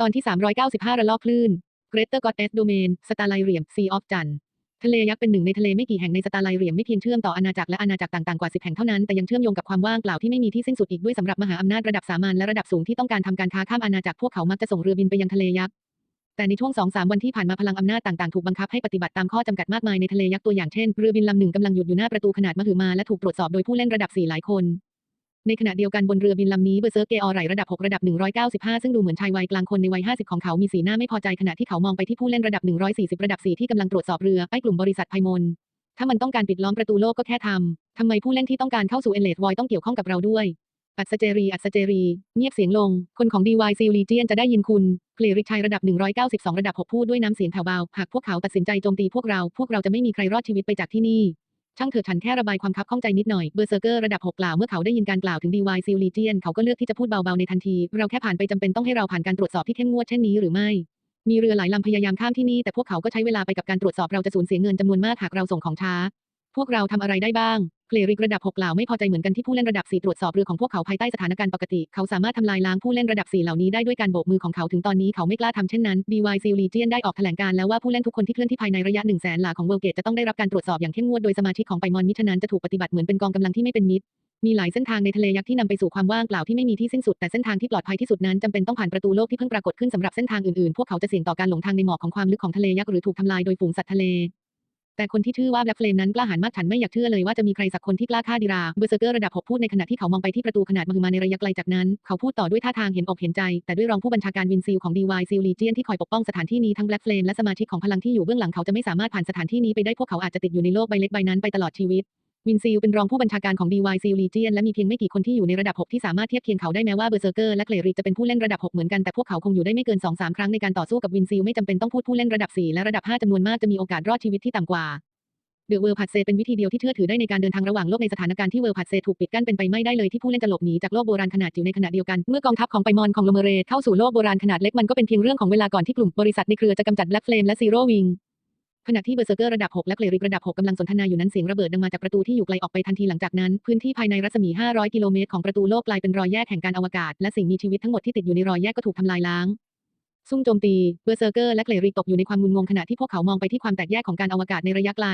ตอนที่ 395 ระลอกคลื่น Greater Goddess Domain สตาร์ไลเรียม Sea of จันทะเลยักษ์เป็นหนึ่งในทะเลไม่กี่แห่งในสตาร์ไลเรียมไม่เพียงเชื่อมต่ออาณาจักรและอาณาจักรต่างๆกว่า10แห่งเท่านั้นแต่ยังเชื่อมโยงกับความว่างเปล่าที่ไม่มีที่สิ้นสุดอีกด้วยสำหรับมหาอำนาจระดับสามัญและระดับสูงที่ต้องการทำการค้าข้ามอาณาจักรพวกเขามักจะส่งเรือบินไปยังทะเลยักษ์แต่ในช่วง2-3วันที่ผ่านมาพลังอำนาจต่างๆ ถูกบังคับให้ปฏิบัติตามข้อจำกัดมากมายในทะเลยักษ์ตัวอย่างเช่นเรือบินลำหนึ่งกำลังหยุดอยู่หน้าประตูขนาดมหึมาและถูกตรวจสอบโดยผู้เล่นระดับ4หลายคน ในขณะเดียวกันบนเรือบินลำนี้เบอร์เซอร์เกออไรระดับ 6 ระดับ 195 ซึ่งดูเหมือนชายวัยกลางคนในวัย 50 ของเขามีสีหน้าไม่พอใจขณะที่เขามองไปที่ผู้เล่นระดับ 140 ระดับ 4 ที่กำลังตรวจสอบเรือไอ้กลุ่มบริษัทไพมนถ้ามันต้องการปิดล้อมประตูโลกก็แค่ทำ ทำไมผู้เล่นที่ต้องการเข้าสู่เอเลดวอยต้องเกี่ยวข้องกับเราด้วย อัศเจรี อัศเจรี เงียบเสียงลง คนของ DY s e a l Legion จะได้ยินคุณเคลริกชัยระดับ 192 ระดับ 6 พูดด้วยน้ำเสียงแผ่วเบา หากพวกเขาตัดสินใจโจมตีพวกเรา พวกเราจะไม่มีใครรอดชีวิตไปจากที่นี่ ช่างเถิดฉันแค่ระบายความคับข้องใจนิดหน่อย เบอร์เซอร์เกอร์ระดับ6กล่าวเมื่อเขาได้ยินการกล่าวถึง DY s e a l Legion เขาก็เลือกที่จะพูดเบาๆในทันที เราแค่ผ่านไปจำเป็นต้องให้เราผ่านการตรวจสอบที่เข้มงวดเช่นนี้หรือไม่ มีเรือหลายลำพยายามข้ามที่นี่แต่พวกเขาก็ใช้เวลาไปกับการตรวจสอบเราจะสูญเสียเงินจำนวนมากหากเราส่งของช้า พวกเราทำอะไรได้บ้าง เคลริกระดับ6กล่าวไม่พอใจเหมือนกันที่ผู้เล่นระดับ 4 ตรวจสอบเรือของพวกเขาภายใต้สถานการณ์ปกติ เขาสามารถทำลายล้างผู้เล่นระดับ 4 เหล่านี้ได้ด้วยการโบกมือของเขาถึงตอนนี้เขาไม่กล้าทำเช่นนั้น BY s e a l Legion ได้ออกแถลงการแล้วว่าผู้เล่นทุกคนที่เคลื่อนที่ภายในระยะ1 0 0 0 0แสนหลาของเวลเกตจะต้องได้รับการตรวจสอบอย่างเข้มงวดโดยสมาชิกของไปมอนมิฉะนั้นจะถูกปฏิบัติเหมือนเป็นกองกำลังที่ไม่เป็นมิตรมีหลายเส้นทางในทะเลยักษ์ที่นำไปสู่ความว่างเปล่าที่ไม่มีที่สิ้นสุดแต่เส้นทางที่ปลอดภัยที่สุดนั้นจำเป็นต้องผ่านประตูโลกที่เพิ่งปรากฏขึ้นสำหรับเส้นทางอื่นๆ พวกเขาจะเสี่ยงต่อการหลงทางในหมอกของความลึกของทะเลยักษ์หรือถูกทำลายโดยฝูงสัตว์ทะเล แต่คนที่ชื่อว่าแบล็กเฟลมนั้นกล้าหาญมากฉันไม่อยากเชื่อเลยว่าจะมีใครสักคนที่กล้าฆ่าดิราเบอร์เซอร์เกอร์ระดับหกพูดในขณะที่เขามองไปที่ประตูขนาดมหึมาในระยะไกลจากนั้น เขาพูดต่อด้วยท่าทางเห็นอกเห็นใจ แต่ด้วยรองผู้บัญชาการวินซิลของนีวายซิลลีเจียนที่คอยปกป้องสถานที่นี้ทั้งแบล็กเฟลมและสมาชิกของพลังที่อยู่เบื้องหลังเขาจะไม่สามารถผ่านสถานที่นี้ไปได้พวกเขาอาจจะติดอยู่ในโลกใบเล็กใบนั้นไปตลอดชีวิต วินซิลเป็นรองผู้บัญชาการของ DY s e a l Legion และมีเพียงไม่กี่คนที่อยู่ในระดับ 6 ที่สามารถเทียบเคียงเขาได้แม้ว่าเบอร์เซอร์เกอร์และเกลริจะเป็นผู้เล่นระดับ 6 เหมือนกันแต่พวกเขาคงอยู่ได้ไม่เกิน 2-3 ครั้งในการต่อสู้กับวินซิลไม่จำเป็นต้องพูดผู้เล่นระดับ 4 และระดับ 5จำนวนมากจะมีโอกาสรอดชีวิตที่ต่ำกว่าเดอะเวิร์พัดเซเป็นวิธีเดียวที่เชื่อถือได้ในการเดินทางระหว่างโลกในสถานการณ์ที่เวิร์พัดเซถูกปิดกั้นเป็นไปไม่ได้เลยที่ผู้เล่นจะหลบหนีจากโลกโบราณขนาดจิ๋วในขณะเดียวกันเมื่อกองทัพของไปมอนของโลเมเรเข้าสู่โลกโบราณขนาดเล็กมันก็เป็นเพียงเรื่องของเวลาก่อนที่กลุ่มบริษัทในเครือจะกำจัดแบล็กเฟลมและซีโร่วิง ขณะที่เบอร์เซอร์เกอร์ระดับ 6 และเกลริกระดับ 6กำลังสนทนาอยู่นั้นเสียงระเบิดดังมาจากประตูที่อยู่ไกลออกไปทันทีหลังจากนั้น พื้นที่ภายในรัศมี 500 กิโลเมตรของประตูโลกกลายเป็นรอยแยกแห่งการอวกาศ และสิ่งมีชีวิตทั้งหมดที่ติดอยู่ในรอยแยกก็ถูกทำลายล้างซุ่มโจมตีเบอร์เซอร์เกอร์และเกลริกตกอยู่ในความงุนงงขณะที่พวกเขามองไปที่ความแตกแยกของการอวกาศในระยะไกล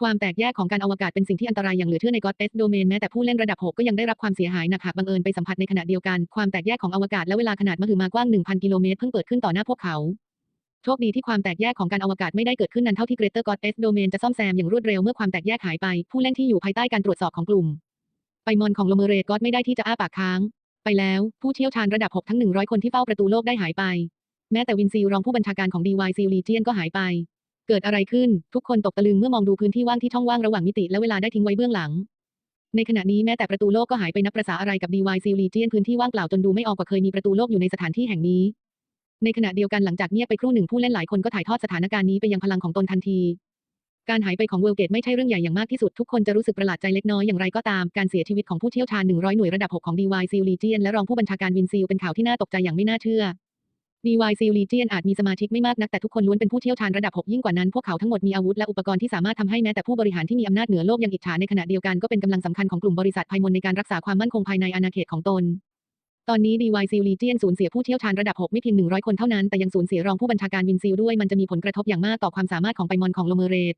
ความแตกแยกของการอวกาศเป็นสิ่งที่อันตรายอย่างเหลือเชื่อใน God S Domain แม้แต่ผู้เล่นระดับ 6 ก็ยังได้รับความเสียหายหนักหากบังเอิญไปสัมผัสในขณะเดียวกัน ความแตกแยกของอวกาศและเวลาขนาดมหึมากว้าง 1,000 กิโลเมตรเพิ่งเปิดขึ้นต่อหน้าพวกเขา โชคดีที่ความแตกแยกของการอวกาศไม่ได้เกิดขึ้นนั้นเท่าที่ Greater God S Domain จะซ่อมแซมอย่างรวดเร็วเมื่อความแตกแยกหายไป ผู้เล่นที่อยู่ภายใต้การตรวจสอบของกลุ่ม ไปมอนของโลเมเรตก็ไม่ได้ที่จะอ้าปากค้าง ไปแล้ว ผู้เชี่ยวชาญระดับ 6 ทั้ง 100 คนที่เฝ้าประตูโลกได้หายไป แม้แต่วินซิลรองผู้บัญชาการของ DY s e a l Legion ก็หายไป เกิดอะไรขึ้น ทุกคนตกตะลึงเมื่อมองดูพื้นที่ว่างที่ช่องว่างระหว่างมิติและเวลาได้ทิ้งไว้เบื้องหลัง ในขณะนี้แม้แต่ประตูโลกก็หายไปนับประษาอะไรกับ DYC Legion พื้นที่ว่างเปล่าจนดูไม่ออกว่าเคยมีประตูโลกอยู่ในสถานที่แห่งนี้ ในขณะเดียวกันหลังจากเงียบไปครู่หนึ่งผู้เล่นหลายคนก็ถ่ายทอดสถานการณ์นี้ไปยังพลังของตนทันที การหายไปของเวลเกตไม่ใช่เรื่องใหญ่อย่างมากที่สุดทุกคนจะรู้สึกประหลาดใจเล็กน้อยอย่างไรก็ตาม การเสียชีวิตของผู้เชี่ยวชาญ 100 หน่วยระดับ 6 ของ DY s e a l Legion และรองผู้บัญชาการวินซิลเป็นข่าวที่น่าตกใจอย่างไม่น่าเชื่อ DY s e a l Legion อาจมีสมาชิกไม่มากนักแต่ทุกคนล้วนเป็นผู้เชี่ยวชาญระดับ 6 ยิ่งกว่านั้นพวกเขาทั้งหมดมีอาวุธและอุปกรณ์ที่สามารถทำให้แม้แต่ผู้บริหารที่มีอำนาจเหนือโลกยังอิจฉาในขณะเดียวกันก็เป็นกำลังสำคัญของกลุ่มบริษัทไพมนในการรักษาความมั่นคงภายในอาณาเขตของตน ตอนนี้ DY s e a l Legion สูญเสียผู้เชี่ยวชาญระดับ 6 ไม่เพียง 100 คนเท่านั้น แต่ยังสูญเสียรองผู้บัญชาการวินซิลด้วยมันจะมีผลกระทบอย่างมากต่อความสามารถของไปมอนของโลเมเรต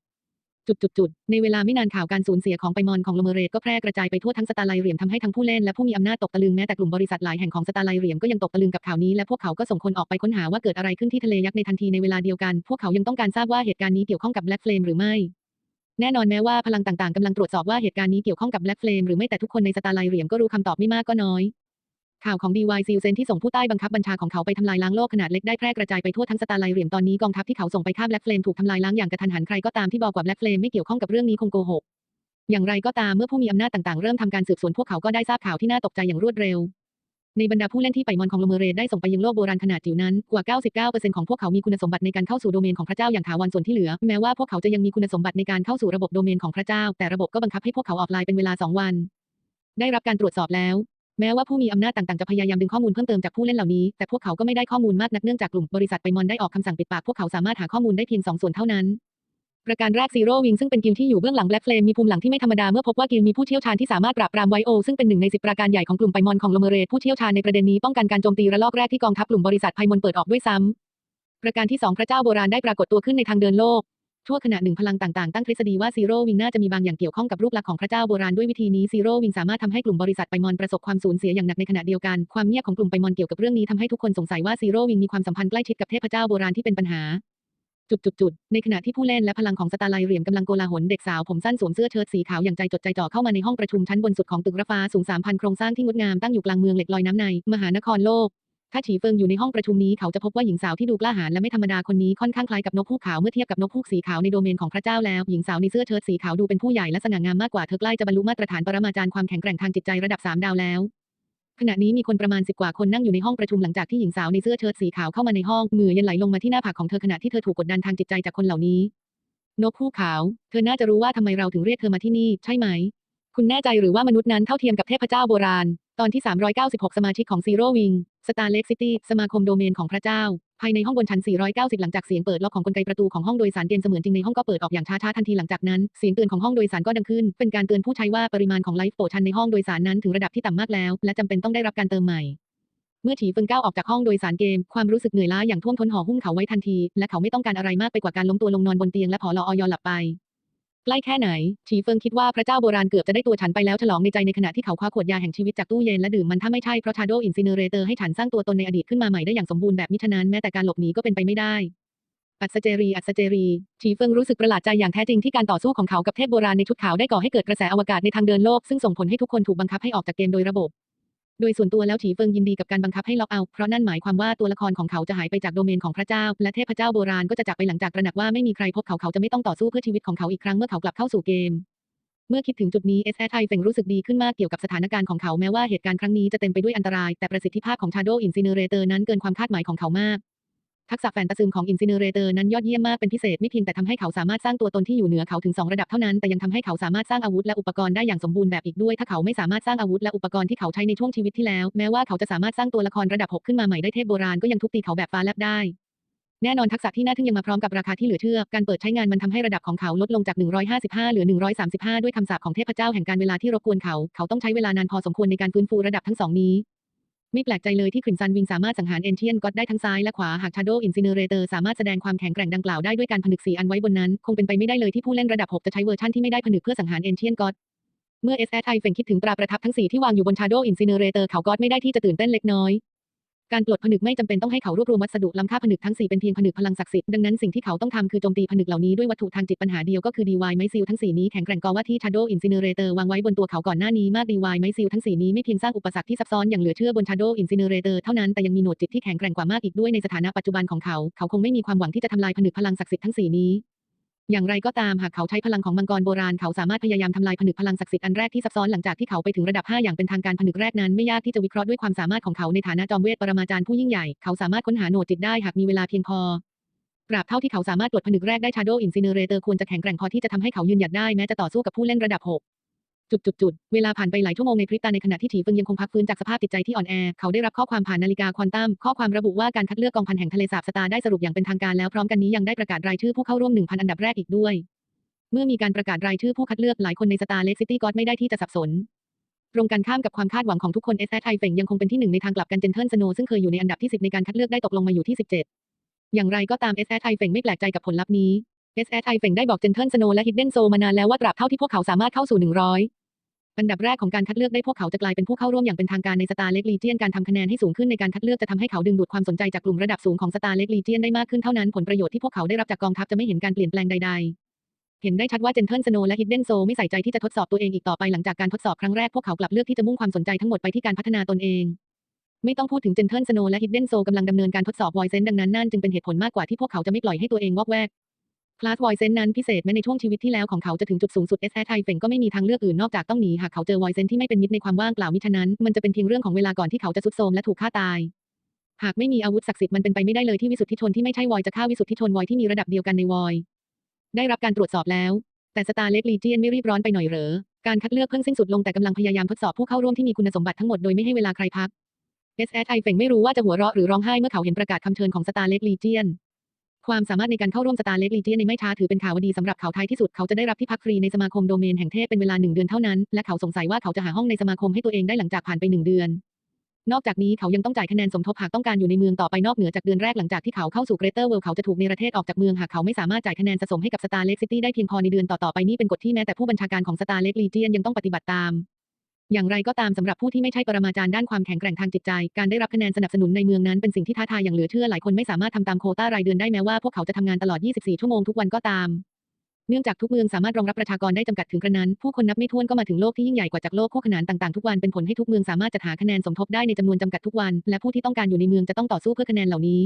จุดจุดจุดในเวลาไม่นานข่าวการสูญเสียของไปมอนของโลเมเรตก็แพร่กระจายไปทั่วทั้งสตาร์ไลเรียมทำให้ทั้งผู้เล่นและผู้มีอำนาจตกตะลึงแม้แต่กลุ่มบริษัทหลายแห่งของสตาร์ไลเรียมก็ยังตกตะลึงกับข่าวนี้และพวกเขาก็ส่งคนออกไปค้นหาว่าเกิดอะไรขึ้นที่ทะเลยักษ์ในทันทีในเวลาเดียวกัน พวกเขายังต้องการทราบว่าเหตุการณ์นี้เกี่ยวข้องกับแบล็กเฟลมหรือไม่แน่นอนแม้ว่าพลังต่างๆกำลังตรวจสอบว่าเหตุการณ์นี้เกี่ยวข้องกับแบล็กเฟลมหรือไม่แต่ทุกคนในสตาร์ไลเรียมก็รู้คำตอบไม่มากก็น้อย ข่าวของ DY s e a l เซนที่ส่งผู้ใต้บังคับบัญชาของเขาไปทำลายล้างโลกขนาดเล็กได้แพร่กระจายไปทั่วทั้งสตาร์ไลเรียมตอนนี้กองทัพที่เขาส่งไปฆ่าแบล็กเฟลมถูกทำลายล้างอย่างกระทันหันใครก็ตามที่บอกว่าแบล็กเฟลมไม่เกี่ยวข้องกับเรื่องนี้คงโกหกอย่างไรก็ตามเมื่อผู้มีอำนาจต่างๆ เริ่มทำการสืบสวนพวกเขาก็ได้ทราบข่าวที่น่าตกใจอย่างรวดเร็ว ในบรรดาผู้เล่นที่ไปมอนของโลเมเรได้ส่งไปยังโลกโบราณขนาดจิ๋วนั้น กว่า 99%ของพวกเขามีคุณสมบัติในการเข้าสู่โดเมนของพระเจ้าอย่างถาวรส่วนที่เหลือ แม้ว่าพวกเขาจะยังมีคุณสมบัติในการเข้าสู่ระบบโดเมนของพระเจ้า แต่ระบบก็บังคับให้พวกเขาออฟไลน์เป็นเวลา 2 วัน ได้รับการตรวจสอบแล้ว แม้ว่าผู้มีอำนาจต่างๆ จะพยายามดึงข้อมูลเพิ่มเติมจากผู้เล่นเหล่านี้ แต่พวกเขาก็ไม่ได้ข้อมูลมากนักเนื่องจากกลุ่มบริษัทไปมอนได้ออกคำสั่งปิดปากพวกเขาสามารถหาข้อมูลได้เพียงสองส่วนเท่านั้น ประการแรกซีโร่วิงซึ่งเป็นกิลที่อยู่เบื้องหลังแบล็กเฟลมมีภูมิหลังที่ไม่ธรรมดาเมื่อพบว่ากิลมีผู้เชี่ยวชาญที่สามารถปราบปรามไวโอซึ่งเป็นหนึ่งในสิบประการใหญ่ของกลุ่มไพมอนของโลเมเรตผู้เชี่ยวชาญในประเด็นนี้ป้องกันการโจมตีระลอกแรกที่กองทัพกลุ่มบริษัทไพมอนเปิดออกด้วยซ้ำประการที่สองพระเจ้าโบราณได้ปรากฏตัวขึ้นในทางเดินโลก ชั่วขณะหนึ่งพลังต่างๆ ตั้งทฤษฎีว่าซีโร่วิงน่าจะมีบางอย่างเกี่ยวข้องกับรูปลักษณ์ของพระเจ้าโบราณด้วยวิธีนี้ซีโร่วิงสามารถทำให้กลุ่มบริษัทไปมอนประสบความสูญเสียอย่างหนักในขณะเดียวกันความเงียบของกลุ่มไปมอนเกี่ยวกับเรื่องนี้ทำให้ทุกคนสงสัยว่าซีโร่วิงมีความสัมพันธ์ใกล้ชิดกับเทพเจ้าโบราณที่เป็นปัญหาจุดจุดจุดในขณะที่ผู้เล่นและพลังของสตาร์ไลเหรียมกำลังโกลาหลเด็กสาวผมสั้นสวมเสื้อเชิ้ตสีขาวอย่างใจจดใจจ่อเข้ามาในห้องประชุมชั้นบนสุดของตึกระฟ้าสูง 3,000 โครงสร้างที่งดงามตั้งอยู่กลางเมืองเหล็กลอยน้ำใน มหานครโลก ถ้าฉีเฟิงอยู่ในห้องประชุมนี้เขาจะพบว่าหญิงสาวที่ดูกล้าหาญและไม่ธรรมดาคนนี้ค่อนข้างคล้ายกับนกฮูกขาวเมื่อเทียบกับนกฮูกสีขาวในโดเมนของพระเจ้าแล้ว หญิงสาวในเสื้อเชิ้ตสีขาวดูเป็นผู้ใหญ่และสง่างามมากกว่าเธอใกล้จะบรรลุมาตรฐานปรมาจารย์ความแข็งแกร่งทางจิตใจระดับสามดาวแล้วขณะนี้มีคนประมาณสิบกว่าคนนั่งอยู่ในห้องประชุมหลังจากที่หญิงสาวในเสื้อเชิ้ตสีขาวเข้ามาในห้องเหงื่อเย็นไหลลงมาที่หน้าผากของเธอขณะที่เธอถูกกดดันทางจิตใจจากคนเหล่านี้ นกฮูกขาว เธอน่าจะรู้ว่าทำไมเราถึงเรียกเธอมาที่นี่ ใช่ไหม คุณแน่ใจหรือว่ามนุษย์นั้นเท่าเทียมกับเทพเจ้าโบราณ ตอนที่ 396 สมาชิกของ Zero Wing Star Lake City สตาร์เล็กซิตี้สมาคมโดเมนของพระเจ้า ภายในห้องบนชั้น 490 หลังจากเสียงเปิดล็อกของกลไกประตูของห้องโดยสารเกณฑ์เสมือนจริงในห้องก็เปิดออกอย่างช้าๆทันทีหลังจากนั้น เสียงเตือนของห้องโดยสารก็ดังขึ้น เป็นการเตือนผู้ใช้ว่าปริมาณของไลฟ์โปชันในห้องโดยสารนั้นถึงระดับที่ต่ำมากแล้ว และจำเป็นต้องได้รับการเติมใหม่เมื่อฉีเฟิงก้าวออกจากห้องโดยสารเกม ความรู้สึกเหนื่อยล้าอย่างท่วมท้นห่อหุ้มเขาไว้ทันที และเขาไม่ต้องการอะไรมากไปกว่าการล้มตัวลงนอนบนเตียงและผอลออยหลับไป ใกล้แค่ไหนฉีเฟิงคิดว่าพระเจ้าโบราณเกือบจะได้ตัวฉันไปแล้วฉลองในใจในขณะที่เขาคว้าขวดยาแห่งชีวิตจากตู้เย็นและดื่มมันถ้าไม่ใช่เพราะชาโดอินซิเนเรเตอร์ให้ฉันสร้างตัวตนในอดีตขึ้นมาใหม่ได้อย่างสมบูรณ์แบบมิฉะนั้นแม้แต่การหลบหนีก็เป็นไปไม่ได้อัศเจรี อัศเจรีฉีเฟิงรู้สึกประหลาดใจอย่างแท้จริงที่การต่อสู้ของเขากับเทพโบราณในชุดขาวได้ก่อให้เกิดกระแสอวกาศในทางเดินโลกซึ่งส่งผลให้ทุกคนถูกบังคับให้ออกจากเกมโดยระบบ โดยส่วนตัวแล้วถีเฟิงยินดีกับการบังคับให้ล็อกเอาท์เพราะนั่นหมายความว่าตัวละครของเขาจะหายไปจากโดเมนของพระเจ้า และเทพเจ้าโบราณก็จะจากไปหลังจากตระหนักว่าไม่มีใครพบเขาเขาจะไม่ต้องต่อสู้เพื่อชีวิตของเขาอีกครั้งเมื่อเขากลับเข้าสู่เกม เมื่อคิดถึงจุดนี้เอสแอทไทเฟงรู้สึกดีขึ้นมากเกี่ยวกับสถานการณ์ของเขาแม้ว่าเหตุการณ์ครั้งนี้จะเต็มไปด้วยอันตราย แต่ประสิทธิภาพของ Shadow Incinerator นั้นเกินความคาดหมายของเขามาก ทักษะแฟนตาซึมของ Incinerator นั้นยอดเยี่ยมมากเป็นพิเศษไม่เพียงแต่ทำให้เขาสามารถสร้างตัวตนที่อยู่เหนือเขาถึง 2 ระดับเท่านั้น แต่ยังทำให้เขาสามารถสร้างอาวุธและอุปกรณ์ได้อย่างสมบูรณ์แบบอีกด้วย ถ้าเขาไม่สามารถสร้างอาวุธและอุปกรณ์ที่เขาใช้ในช่วงชีวิตที่แล้ว แม้ว่าเขาจะสามารถสร้างตัวละครระดับ 6 ขึ้นมาใหม่ได้เทพโบราณก็ยังทุบตีเขาแบบฟ้าแลบได้แน่นอนทักษะที่น่าทึ่งยังมาพร้อมกับราคาที่เหลือเชื่อ การเปิดใช้งานมันทำให้ระดับของเขาลดลงจาก 155 เหลือ 135 ด้วยคำสาปของเทพเจ้าแห่งการเวลาที่รบกวนเขา เขาต้องใช้เวลานานพอสมควรในการฟื้นฟูระดับทั้งสองนี้ ไม่แปลกใจเลยที่คริมซันวิงสามารถสังหารเอนเทียนก็อดได้ทั้งซ้ายและขวาหากชาโดอินซิเนเรเตอร์สามารถแสดงความแข็งแกร่งดังกล่าวได้ด้วยการผนึกสีอันไว้บนนั้น คงเป็นไปไม่ได้เลยที่ผู้เล่นระดับ 6 จะใช้เวอร์ชันที่ไม่ได้ผนึกเพื่อสังหารเอนเทียนก็อดเมื่อ s อ i เฟงคิดถึงตราประทับทั้งสี่ที่วางอยู่บนชาโดอินซิเนเรเตอร์เขาก็อดไม่ได้ที่จะตื่นเต้นเล็กน้อย การปลดผนึกไม่จำเป็นต้องให้เขารวบรวมวัสดุล้ำค่าผนึกทั้ง 4 เป็นเพียงผนึกพลังศักดิ์สิทธิ์ดังนั้นสิ่งที่เขาต้องทำคือโจมตีผนึกเหล่านี้ด้วยวัตถุทางจิตปัญหาเดียวก็คือดีวายไมซิลทั้ง 4 นี้แข็งแกร่งกว่าที่ Shadow Incinerator วางไว้บนตัวเขาก่อนหน้านี้มากดีวายไมซิลทั้ง 4 นี้ไม่เพียงสร้างอุปสรรคที่ซับซ้อนอย่างเหลือเชื่อบน Shadow Incinerator เท่านั้นแต่ยังมีโหนดจิตที่แข็งแกร่งกว่ามากอีกด้วยในสถานะปัจจุบันของเขา เขาคงไม่มีความหวังที่จะทำลายผนึกพลังศักดิ์สิทธิ์ทั้ง 4 นี้ อย่างไรก็ตามหากเขาใช้พลังของมังกรโบราณเขาสามารถพยายามทำลายผนึกพลังศักดิ์สิทธิ์อันแรกที่ซับซ้อนหลังจากที่เขาไปถึงระดับ 5 อย่างเป็นทางการผนึกแรกนั้นไม่ยากที่จะวิเคราะห์ด้วยความสามารถของเขาในฐานะจอมเวทปรมาจารย์ผู้ยิ่งใหญ่ เขาสามารถค้นหาโหนดจิตได้หากมีเวลาเพียงพอตราบเท่าที่เขาสามารถปลดผนึกแรกได้ชาโดอินซิเนเรเตอร์ควรจะแข็งแกร่งพอที่จะทำให้เขายืนหยัดได้แม้จะต่อสู้กับผู้เล่นระดับ 6 จุดจุดจุดเวลาผ่านไปหลายชั่วโมงในพริบตาในขณะที่ฉีเฟิงยังคงพักฟื้นจากสภาพจิตใจที่อ่อนแอ เขาได้รับข้อความผ่านนาฬิกาควอนตัม ข้อความระบุว่าการคัดเลือกกองพันแห่งทะเลสาบสตาร์ได้สรุปอย่างเป็นทางการแล้วพร้อมกันนี้ยังได้ประกาศรายชื่อผู้เข้าร่วม 1,000 อันดับแรกอีกด้วย เมื่อมีการประกาศรายชื่อผู้คัดเลือกหลายคนในสตาร์เล็กซิตี้ก็ไม่ได้ที่จะสับสน ตรงกันข้ามกับความคาดหวังของทุกคนเอสแอไทเฟงยังคงเป็นที่หนึ่งในทางกลับกันเจนเทิลสโนซึ่งเคยอยู่ในอันดับที่10ในการคัดเลือกได้ตกลงมาอยู่ที่17อย่างไรก็ตามเอสแอไทเฟงไม่แปลกใจกับผลลัพธ์นี้ เอสแอไทเฟงได้บอกเจนเทิลสโนและฮิดเดนโซมานานแล้วว่าตราบเท่าที่พวกเขาสามารถเข้าสู่ 100 อันดับแรกของการคัดเลือกได้พวกเขาจะกลายเป็นผู้เข้าร่วมอย่างเป็นทางการในสตาร์เล็กลีเจียนการทำคะแนนให้สูงขึ้นในการคัดเลือกจะทำให้เขาดึงดูดความสนใจจากกลุ่มระดับสูงของสตาร์เล็กลีเจียนได้มากขึ้นเท่านั้นผลประโยชน์ที่พวกเขาได้รับจากกองทัพจะไม่เห็นการเปลี่ยนแปลงใด ๆเห็นได้ชัดว่าเจนเทิลสโนและฮิดเดนโซไม่ใส่ใจที่จะทดสอบตัวเองอีกต่อไปหลังจากการทดสอบครั้งแรกพวกเขากลับเลือกที่จะมุ่งความสนใจทั้งหมดไปที่การพัฒนาตนเอง ไม่ต้องพูดถึงเจนเทิลสโนและฮิดเดนโซกำลังดำเนินการทดสอบวอยเซนดังนั้นนั่นจึงเป็นเหตุผลมากกว่าที่พวกเขาจะไม่ปล่อยให้ตัวเองวอกแวก คลาสวอยเซนนั้นพิเศษแม้ในช่วงชีวิตที่แล้วของเขาจะถึงจุดสูงสุดเอสแอไทเฟงก็ไม่มีทางเลือกอื่นนอกจากต้องหนีหากเขาเจอวอยเซนที่ไม่เป็นมิตรในความว่างเปล่ามิฉะนั้นมันจะเป็นเพียงเรื่องของเวลาก่อนที่เขาจะสุดโทรมและถูกฆ่าตาย หากไม่มีอาวุธศักดิ์สิทธิ์มันเป็นไปไม่ได้เลยที่วิสุทธิชนที่ไม่ใช่วอยจะฆ่าวิสุทธิชนวอยที่มีระดับเดียวกันในวอย ได้รับการตรวจสอบแล้ว แต่สตาร์เล็กลีเจียนไม่รีบร้อนไปหน่อยเหรอการคัดเลือกเพิ่งสิ้นสุดลงแต่กำลังพยายามทดสอบผู้เข้าร่วมที่มีคุณสมบัติทั้งหมดโดยไม่ให้เวลาใครพัก S S I เฟงไม่รู้ว่าจะหัวเราะหรือร้องไห้เมื่อเขาเห็นประกาศคำเชิญของสตาร์เล็กลีเจียน ความสามารถในการเข้าร่วมสตาร์เล็กลีเจียนในไม่ช้าถือเป็นข่าวดีสำหรับเขาท้ายที่สุดเขาจะได้รับที่พักฟรีในสมาคมโดเมนแห่งเทพเป็นเวลาหนึ่งเดือนเท่านั้น และเขาสงสัยว่าเขาจะหาห้องในสมาคมให้ตัวเองได้หลังจากผ่านไปหนึ่งเดือน นอกจากนี้เขายังต้องจ่ายคะแนนสมทบหากต้องการอยู่ในเมืองต่อไปนอกเหนือจากเดือนแรกหลังจากที่เขาเข้าสู่เกรเตอร์เวิลด์เขาจะถูกเนรเทศออกจากเมืองหากเขาไม่สามารถจ่ายคะแนนสะสมให้กับสตาร์เล็กซิตี้ได้เพียงพอในเดือนต่อๆไปนี่เป็นกฎที่แม้แต่ผู้บัญชาการของสตาร์เล็กลีเจียนยังต้องปฏิบัติตาม อย่างไรก็ตามสำหรับผู้ที่ไม่ใช่ปรมาจารย์ด้านความแข็งแกร่งทางจิตใจ การได้รับคะแนนสนับสนุนในเมืองนั้นเป็นสิ่งที่ท้าทายอย่างเหลือเชื่อหลายคนไม่สามารถทำตามโคต้ารายเดือนได้แม้ว่าพวกเขาจะทำงานตลอด 24 ชั่วโมงทุกวันก็ตาม เนื่องจากทุกเมืองสามารถรองรับประชากรได้จำกัดถึงกระนั้น ผู้คนนับไม่ถ้วนก็มาถึงโลกที่ยิ่งใหญ่กว่าจากโลกคู่ขนานต่างๆทุกวันเป็นผลให้ทุกเมืองสามารถจัดหาคะแนนสมทบได้ในจำนวนจำกัดทุกวัน และผู้ที่ต้องการอยู่ในเมืองจะต้องต่อสู้เพื่อคะแนนเหล่านี้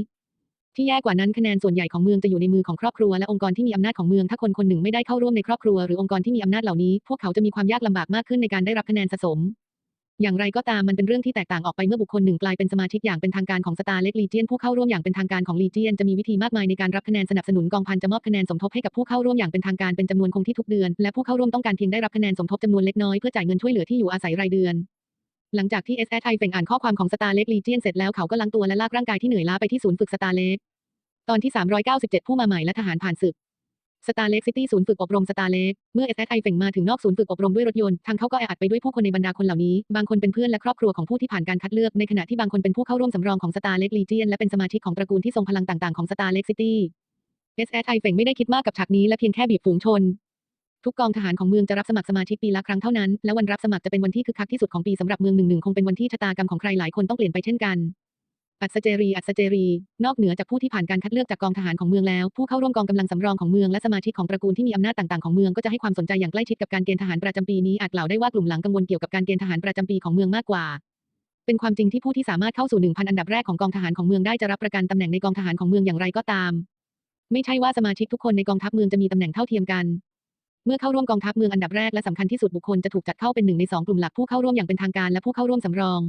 ที่แย่กว่านั้นคะแนนส่วนใหญ่ของเมืองจะอยู่ในมือของครอบครัวและองค์กรที่มีอำนาจของเมืองถ้าคนคนหนึ่งไม่ได้เข้าร่วมในครอบครัวหรือองค์กรที่มีอำนาจเหล่านี้ พวกเขาจะมีความยากลำบากมากขึ้นในการได้รับคะแนนสะสม อย่างไรก็ตามมันเป็นเรื่องที่แตกต่างออกไปเมื่อบุคคลหนึ่งกลายเป็นสมาชิกอย่างเป็นทางการของสตาร์เล็กลีเจียนผู้เข้าร่วมอย่างเป็นทางการของลีเจียนจะมีวิธีมากมายในการรับคะแนนสนับสนุนกองพันจะมอบคะแนนสมทบให้กับผู้เข้าร่วมอย่างเป็นทางการเป็นจำนวนคงที่ทุกเดือนและผู้เข้าร่วมต้องการเพียงได้รับคะแนนสมทบจำนวนเล็กน้อยเพื่อจ่ายเงินช่วยเหลือที่อยู่อาศัยรายเดือน หลังจากที่ s อ i เฟงอ่านข้อความของสตาร์เล็กลีเจียนเสร็จแล้วเขาก็ล้างตัวและลากร่างกายที่เหนื่อยล้าไปที่ศูนย์ฝึกสตาร์เล็กตอนที่ 397 ผู้มาใหม่และทหารผ่านศึกสตาร์เล็กซิตี้ศูนย์ฝึกอบรมสตาร์เล็กเมื่อเอสไอเฟ่งมาถึงนอกศูนย์ฝึกอบรมด้วยรถยนต์ทางเขาก็แออัดไปด้วยผู้คนในบรรดาคนเหล่านี้ บางคนเป็นเพื่อนและครอบครัวของผู้ที่ผ่านการคัดเลือกในขณะที่บางคนเป็นผู้เข้าร่วมสำรองของสตาร์เล็กลีเจียนและเป็นสมาชิกของตระกูลที่ทรงพลังต่างๆของสตาร์เล็กซิตี้เอสไอเฟ่งไม่ได้คิดมากกับฉากนี้และเพียงแค่บีบฝูงชน ทุกกองทหารของเมืองจะรับสมัครสมาชิกปีละครั้งเท่านั้น และวันรับสมัครจะเป็นวันที่คึกคักที่สุดของปีสำหรับเมืองหนึ่งหนึ่งคงเป็นวันที่ชะตากรรมของใครหลายคนต้องเปลี่ยนไปเช่นกัน อัศเจรี อัศเจรี นอกเหนือจากผู้ที่ผ่านการคัดเลือกจากกองทหารของเมืองแล้ว ผู้เข้าร่วมกองกำลังสำรองของเมืองและสมาชิกของตระกูลที่มีอำนาจต่างๆของเมืองก็จะให้ความสนใจอย่างใกล้ชิดกับการเกณฑ์ทหารประจำปีนี้อาจกล่าวได้ว่ากลุ่มหลังกังวลเกี่ยวกับการเกณฑ์ทหารประจำปีของเมืองมากกว่าเป็นความจริงที่ผู้ที่สามารถเข้าสู่1,000อันดับแรกของกองทหารของเมืองได้จะรับประกันตำแหน่งในกองทหารของเมืองอย่างไรก็ตาม ไม่ใช่ว่าสมาชิกทุกคนในกองทัพเมืองจะมีตำแหน่งเท่าเทียมกัน เมื่อเข้าร่วมกองทัพเมืองอันดับแรกและสำคัญที่สุดบุคคลจะถูกจัดเข้าเป็นหนึ่งในสองกลุ่มหลักผู้เข้าร่วมอย่างเป็นทางการและผู้เข้าร่วมสำรอง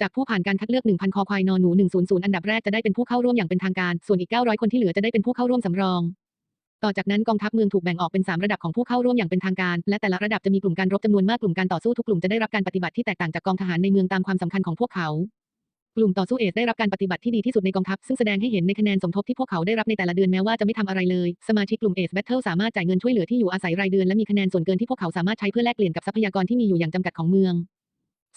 จากผู้ผ่านการคัดเลือก 1,000 คอควายนอนหนู 100 อันดับแรกจะได้เป็นผู้เข้าร่วมอย่างเป็นทางการ ส่วนอีก 900 คนที่เหลือจะได้เป็นผู้เข้าร่วมสำรอง ต่อจากนั้นกองทัพเมืองถูกแบ่งออกเป็น 3 ระดับของผู้เข้าร่วมอย่างเป็นทางการ และแต่ละระดับจะมีกลุ่มการรบจำนวนมากกลุ่มการต่อสู้ทุกกลุ่มจะได้รับการปฏิบัติที่แตกต่างจากกองทหารในเมืองตามความสำคัญของพวกเขา กลุ่มต่อสู้เอสได้รับการปฏิบัติที่ดีที่สุดในกองทัพ ซึ่งแสดงให้เห็นในคะแนนสมทบที่พวกเขาได้รับในแต่ละเดือนแม้ว่าจะไม่ทำอะไรเลย สมาชิกกลุ่มเอสแบทเทิลสามารถจ่ายเงินช่วยเหลือที่อยู่อาศัยรายเดือนและมีคะแนนส่วนเกินที่พวกเขาสามารถใช้เพื่อแลกเปลี่ยนกับทรัพยากรที่มีอยู่อย่างจำกัดของเมือง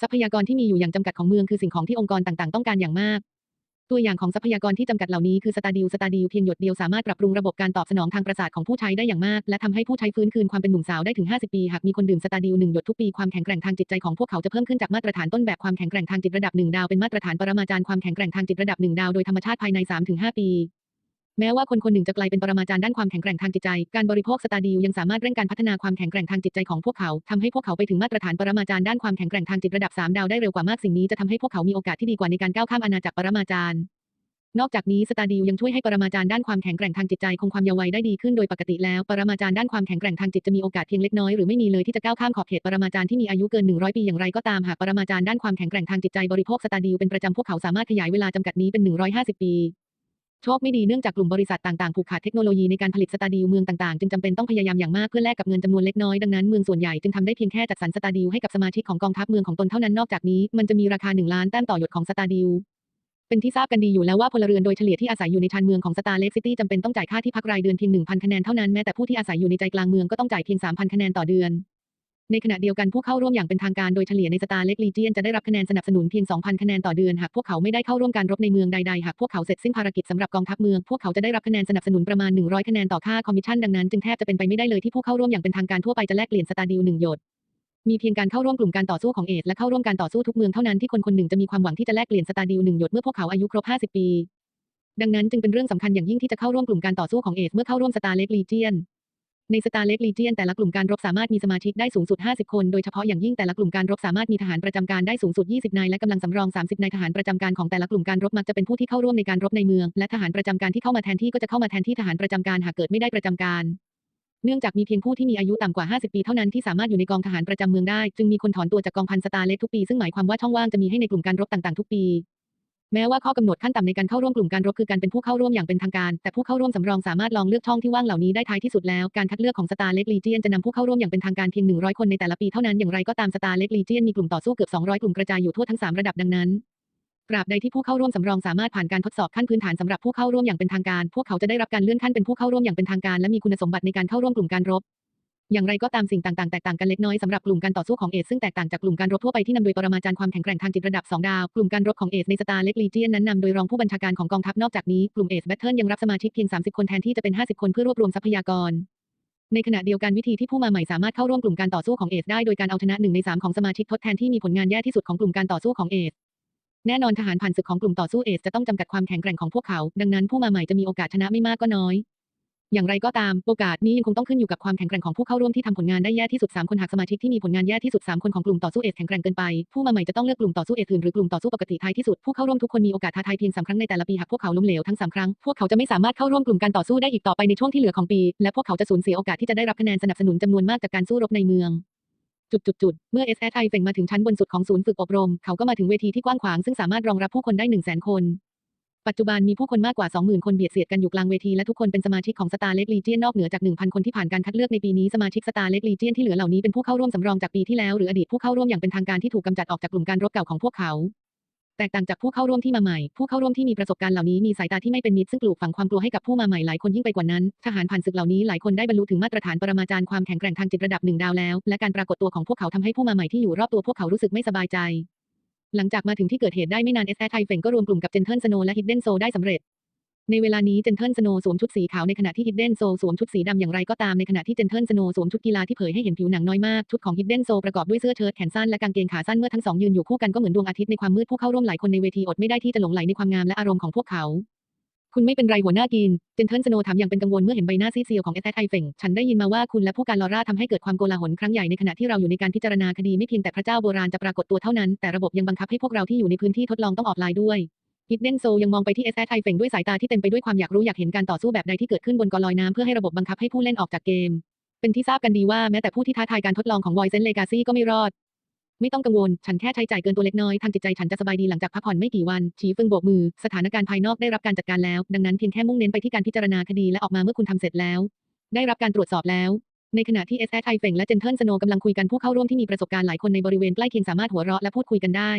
ทรัพยากรที่มีอยู่อย่างจำกัดของเมืองคือสิ่งของที่องค์กรต่างๆ ต้องการอย่างมาก ตัวอย่างของทรัพยากรที่จำกัดเหล่านี้คือสตาดิวสตาดิวเพียงหยดเดียวสามารถปรับปรุงระบบการตอบสนองทางประสาทของผู้ใช้ได้อย่างมาก และทำให้ผู้ใช้ฟื้นคืนความเป็นหนุ่มสาวได้ถึง 50 ปีหากมีคนดื่มสตาดิวหนึ่งหยดทุกปีความแข็งแกร่งทางจิตใจของพวกเขาจะเพิ่มขึ้นจากมาตรฐานต้นแบบความแข็งแกร่งทางจิตระดับหนึ่งดาวเป็นมาตรฐานปรมาจารย์ความแข็งแกร่งทางจิตระดับหนึ่งดาวโดยธรรมชาติภายใน 3-5 ปี แม้ว่าคนคนหนึ่งจะกลายเป็นปรมาจารย์ด้านความแข็งแกร่งทางจิตใจ การบริโภคสตาดิวยังสามารถเร่งการพัฒนาความแข็งแกร่งทางจิตใจของพวกเขาทำให้พวกเขาไปถึงมาตรฐานปรมาจารย์ด้านความแข็งแกร่งทางจิตระดับ 3 ดาวได้เร็วกว่ามากสิ่งนี้จะทำให้พวกเขามีโอกาสที่ดีกว่าในการก้าวข้ามอาณาจักรปรมาจารย์นอกจากนี้สตาดิวยังช่วยให้ปรมาจารย์ด้านความแข็งแกร่งทางจิตใจคงความเยาว์วัยได้ดีขึ้นโดยปกติแล้ว ปรมาจารย์ด้านความแข็งแกร่งทางจิตจะมีโอกาสเพียงเล็กน้อยหรือไม่มีเลยที่จะก้าวข้ามขอบเขตปรมาจารย์ที่มีอายุเกิน 100 ปีอย่างไรก็ตามหากปรมาจารย์ด้านความแข็งแกร่งทางจิตใจบริโภคสตาดิวเป็นประจำพวกเขาสามารถขยายเวลาจำกัดนี้เป็น 150 ปี โชคไม่ดีเนื่องจากกลุ่มบริษัทต่างๆผูกขาดเทคโนโลยีในการผลิตสตาดิวเมืองต่างๆ จึงจำเป็นต้องพยายามอย่างมากเพื่อแลกกับเงินจำนวนเล็กน้อยดังนั้นเมืองส่วนใหญ่จึงทำได้เพียงแค่จัดสรรสตาดิวให้กับสมาชิกของกองทัพเมืองของตนเท่านั้นนอกจากนี้มันจะมีราคา1ล้านแต้มต่อหยดของสตาดิวเป็นที่ทราบกันดีอยู่แล้วว่าพลเรือนโดยเฉลี่ยที่อาศัยอยู่ในชานเมืองของสตาร์เล็กซิตี้จำเป็นต้องจ่ายค่าที่พักรายเดือนเพียง1,000คะแนนเท่านั้นแม้แต่ผู้ที่อาศัยอยู่ในใจกลางเมืองก็ต้องจ่ายเพียง3,000คะแนนต่อเดือน ในขณะเดียวกันผู้เข้าร่วมอย่างเป็นทางการโดยเฉลี่ยในสตาร์เล็กลีเจียนจะได้รับคะแนนสนับสนุนเพียง 2,000 คะแนนต่อเดือนหากพวกเขาไม่ได้เข้าร่วมการรบในเมืองใดๆ หากพวกเขาเสร็จสิ้นภารกิจสำหรับกองทัพเมือง พวกเขาจะได้รับคะแนนสนับสนุนประมาณ 100 คะแนนต่อค่าคอมมิชชั่นดังนั้นจึงแทบจะเป็นไปไม่ได้เลยที่ผู้เข้าร่วมอย่างเป็นทางการทั่วไปจะแลกเปลี่ยนสตาดิวหนึ่งหยดมีเพียงการเข้าร่วมกลุ่มการต่อสู้ของเอสและเข้าร่วมการต่อสู้ทุกเมืองเท่านั้นที่คนคนหนึ่งจะมีความหวังที่จะแลกเปลี่ยนสตาดิวหนึ่งหยดเมื่อพวกเขาอายุครบ 50 ปี ดังนั้นจึงเป็นเรื่องสำคัญอย่างยิ่งที่จะเข้าร่วมกลุ่มการต่อสู้ของเอสเมื่อเข้าร่วมสตาร์เล็กลีเจียน ในสตาร์เล็กลีเจียนแต่ละกลุ่มการรบสามารถมีสมาชิกได้สูงสุด 50 คน โดยเฉพาะอย่างยิ่งแต่ละกลุ่มการรบสามารถมีทหารประจำการได้สูงสุด 20 นายและกำลังสำรอง 30 นายทหารประจำการของแต่ละกลุ่มการรบมักจะเป็นผู้ที่เข้าร่วมในการรบในเมือง และทหารประจำการที่เข้ามาแทนที่ก็จะเข้ามาแทนที่ทหารประจำการหากเกิดไม่ได้ประจำการเนื่องจากมีเพียงผู้ที่มีอายุต่ำกว่า 50 ปีเท่านั้นที่สามารถอยู่ในกองทหารประจำเมืองได้ จึงมีคนถอนตัวจากกองพันสตาร์เล็กทุกปี ซึ่งหมายความว่าช่องว่างจะมีให้ในกลุ่มการรบต่างๆ ทุกปี แม้ว่าข้อกำหนดขั้นต่ำในการเข้าร่วมกลุ่มการรบคือการเป็นผู้เข้าร่วมอย่างเป็นทางการ แต่ผู้เข้าร่วมสำรองสามารถลองเลือกช่องที่ว่างเหล่านี้ได้ท้ายที่สุดแล้ว การคัดเลือกของสตาร์เล็กลีเจียนจะนำผู้เข้าร่วมอย่างเป็นทางการเพียง 100 คนในแต่ละปีเท่านั้นอย่างไรก็ตามสตาร์เล็กลีเจียนมีกลุ่มต่อสู้เกือบ 200 กลุ่มกระจายอยู่ทั่วทั้ง 3 ระดับดังนั้นตราบใดที่ผู้เข้าร่วมสำรองสามารถผ่านการทดสอบขั้นพื้นฐานสำหรับผู้เข้าร่วมอย่างเป็นทางการ พวกเขาจะได้รับการเลื่อนขั้นเป็นผู้เข้าร่วมอย่างเป็นทางการและมีคุณสมบัติในการเข้าร่วมกลุ่มการรบ อย่างไรก็ตามสิ่งต่างๆ แตกต่างกันเล็กน้อยสำหรับกลุ่มการต่อสู้ของเอสซึ่งแตกต่างจากกลุ่มการรบทั่วไปที่นำโดยปรมาจารย์ความแข็งแกร่งทางจิตระดับ 2 ดาว กลุ่มการรบของเอสในสตาร์เล็กลีเจียนนั้นนำโดยรองผู้บัญชาการของกองทัพนอกจากนี้กลุ่มเอสแบทเทิลยังรับสมาชิกเพียง 30 คนแทนที่จะเป็น 50 คนเพื่อรวบรวมทรัพยากร ในขณะเดียวกันวิธีที่ผู้มาใหม่สามารถเข้าร่วมกลุ่มการต่อสู้ของเอสได้โดยการเอาชนะหนึ่งในสามของสมาชิกทดแทนที่มีผลงานแย่ที่สุดของกลุ่มการต่อสู้ของเอสแน่นอนทหารผ่านศึกของกลุ่มต่อสู้เอสจะต้องจำกัดความแข็งแกร่งของพวกเขา ดังนั้นผู้มาใหม่จะมีโอกาสชนะไม่มากก็น้อย อย่างไรก็ตาม โอกาสนี้ยังคงต้องขึ้นอยู่กับความแข็งแกร่งของผู้เข้าร่วมที่ทำผลงานได้แย่ที่สุด 3 คนหากสมาชิกที่มีผลงานแย่ที่สุด 3 คนของกลุ่มต่อสู้เอสแข็งแกร่งเกินไป ผู้มาใหม่จะต้องเลือกกลุ่มต่อสู้เอสอื่นหรือกลุ่มต่อสู้ปกติท้ายที่สุดผู้เข้าร่วมทุกคนมีโอกาสท้าทายเพียง3ครั้งในแต่ละปีหากพวกเขาล้มเหลวทั้ง3ครั้งพวกเขาจะไม่สามารถเข้าร่วมกลุ่มการต่อสู้ได้อีกต่อไปในช่วงที่เหลือของปี และพวกเขาจะสูญเสียโอกาสที่จะได้รับคะแนนสนับสนุนจำนวนมากจากการสู้รบในเมืองจุดจุดจุดเมื่อ SSI เฟ่งมาถึงชั้นบนสุดของศูนย์ฝึกอบรม เขาก็มาถึงเวทีที่กว้างขวางซึ่งสามารถรองรับผู้คนได้1 0 0 0 0 0 คน ปัจจุบันมีผู้คนมากกว่า 20,000 คนเบียดเสียดกันอยู่กลางเวทีและทุกคนเป็นสมาชิกของสตาร์เล็กลีเจียนนอกเหนือจาก 1,000 คนที่ผ่านการคัดเลือกในปีนี้สมาชิกสตาร์เล็กลีเจียนที่เหลือเหล่านี้เป็นผู้เข้าร่วมสำรองจากปีที่แล้วหรืออดีตผู้เข้าร่วมอย่างเป็นทางการที่ถูกกำจัดออกจากกลุ่มการรบเก่าของพวกเขา แตกต่างจากผู้เข้าร่วมที่มาใหม่ ผู้เข้าร่วมที่มีประสบการณ์เหล่านี้มีสายตาที่ไม่เป็นมิตรซึ่งปลูกฝังความกลัวให้กับผู้มาใหม่หลายคนยิ่งไปกว่านั้น ทหารผ่านศึกเหล่านี้หลายคนได้บรรลุถึงมาตรฐานปรมาจารย์ความแข็งแกร่งทางจิตระดับหนึ่งดาวแล้ว และการปรากฏตัวของพวกเขาทำให้ผู้มาใหม่ที่อยู่รอบตัวพวกเขารู้สึกไม่สบายใจ หลังจากมาถึงที่เกิดเหตุได้ไม่นานเอสแอไทเฟงก็รวมกลุ่มกับเจนเทิลสโนและฮิดเดนโซได้สำเร็จ ในเวลานี้เจนเทิลสโนสวมชุดสีขาวในขณะที่ฮิดเดนโซสวมชุดสีดำอย่างไรก็ตามในขณะที่เจนเทิลสโนสวมชุดกีฬาที่เผยให้เห็นผิวหนังน้อยมากชุดของฮิดเดนโซประกอบด้วยเสื้อเชิ้ตแขนสั้นและกางเกงขาสั้นเมื่อทั้งสองยืนอยู่คู่กันก็เหมือนดวงอาทิตย์ในความมืดผู้เข้าร่วมหลายคนในเวทีอดไม่ได้ที่จะหลงไหลในความงามและอารมณ์ของพวกเขา คุณไม่เป็นไรหัวหน้ากิน เจนเทิลสโนถามอย่างเป็นกังวลเมื่อเห็นใบหน้าซีเซียวของเอสแอไทเฟงฉันได้ยินมาว่าคุณและผู้การลอร่าทำให้เกิดความโกลาหลครั้งใหญ่ในขณะที่เราอยู่ในการพิจารณาคดีไม่เพียงแต่พระเจ้าโบราณจะปรากฏตัวเท่านั้น แต่ระบบยังบังคับให้พวกเราที่อยู่ในพื้นที่ทดลองต้องออกไลน์ด้วยฮิดเดนโซยังมองไปที่เอสแอไทเฟงด้วยสายตาที่เต็มไปด้วยความอยากรู้อยากเห็นการต่อสู้แบบใดที่เกิดขึ้นบนกาะลอยน้ำเพื่อให้ระบบบังคับให้ผู้เล่นออกจากเกม เป็นที่ทราบกันดีว่าแม้แต่ผู้ที่ท้าทายการทดลองของ Voice Legacy ก็ไม่รอด ไม่ต้องกังวล ฉันแค่ใช้จ่ายเกินตัวเล็กน้อย ทางจิตใจฉันจะสบายดีหลังจากพักผ่อนไม่กี่วันชีฟึงโบกมือ สถานการณ์ภายนอกได้รับการจัดการแล้ว ดังนั้นเพียงแค่มุ่งเน้นไปที่การพิจารณาคดีและออกมาเมื่อคุณทำเสร็จแล้ว ได้รับการตรวจสอบแล้ว ในขณะที่เอสแอไทเฟงและเจนเทิลสโนกำลังคุยกันผู้เข้าร่วมที่มีประสบการณ์หลายคนในบริเวณใกล้เคียงสามารถหัวเราะและพูดคุยกันได้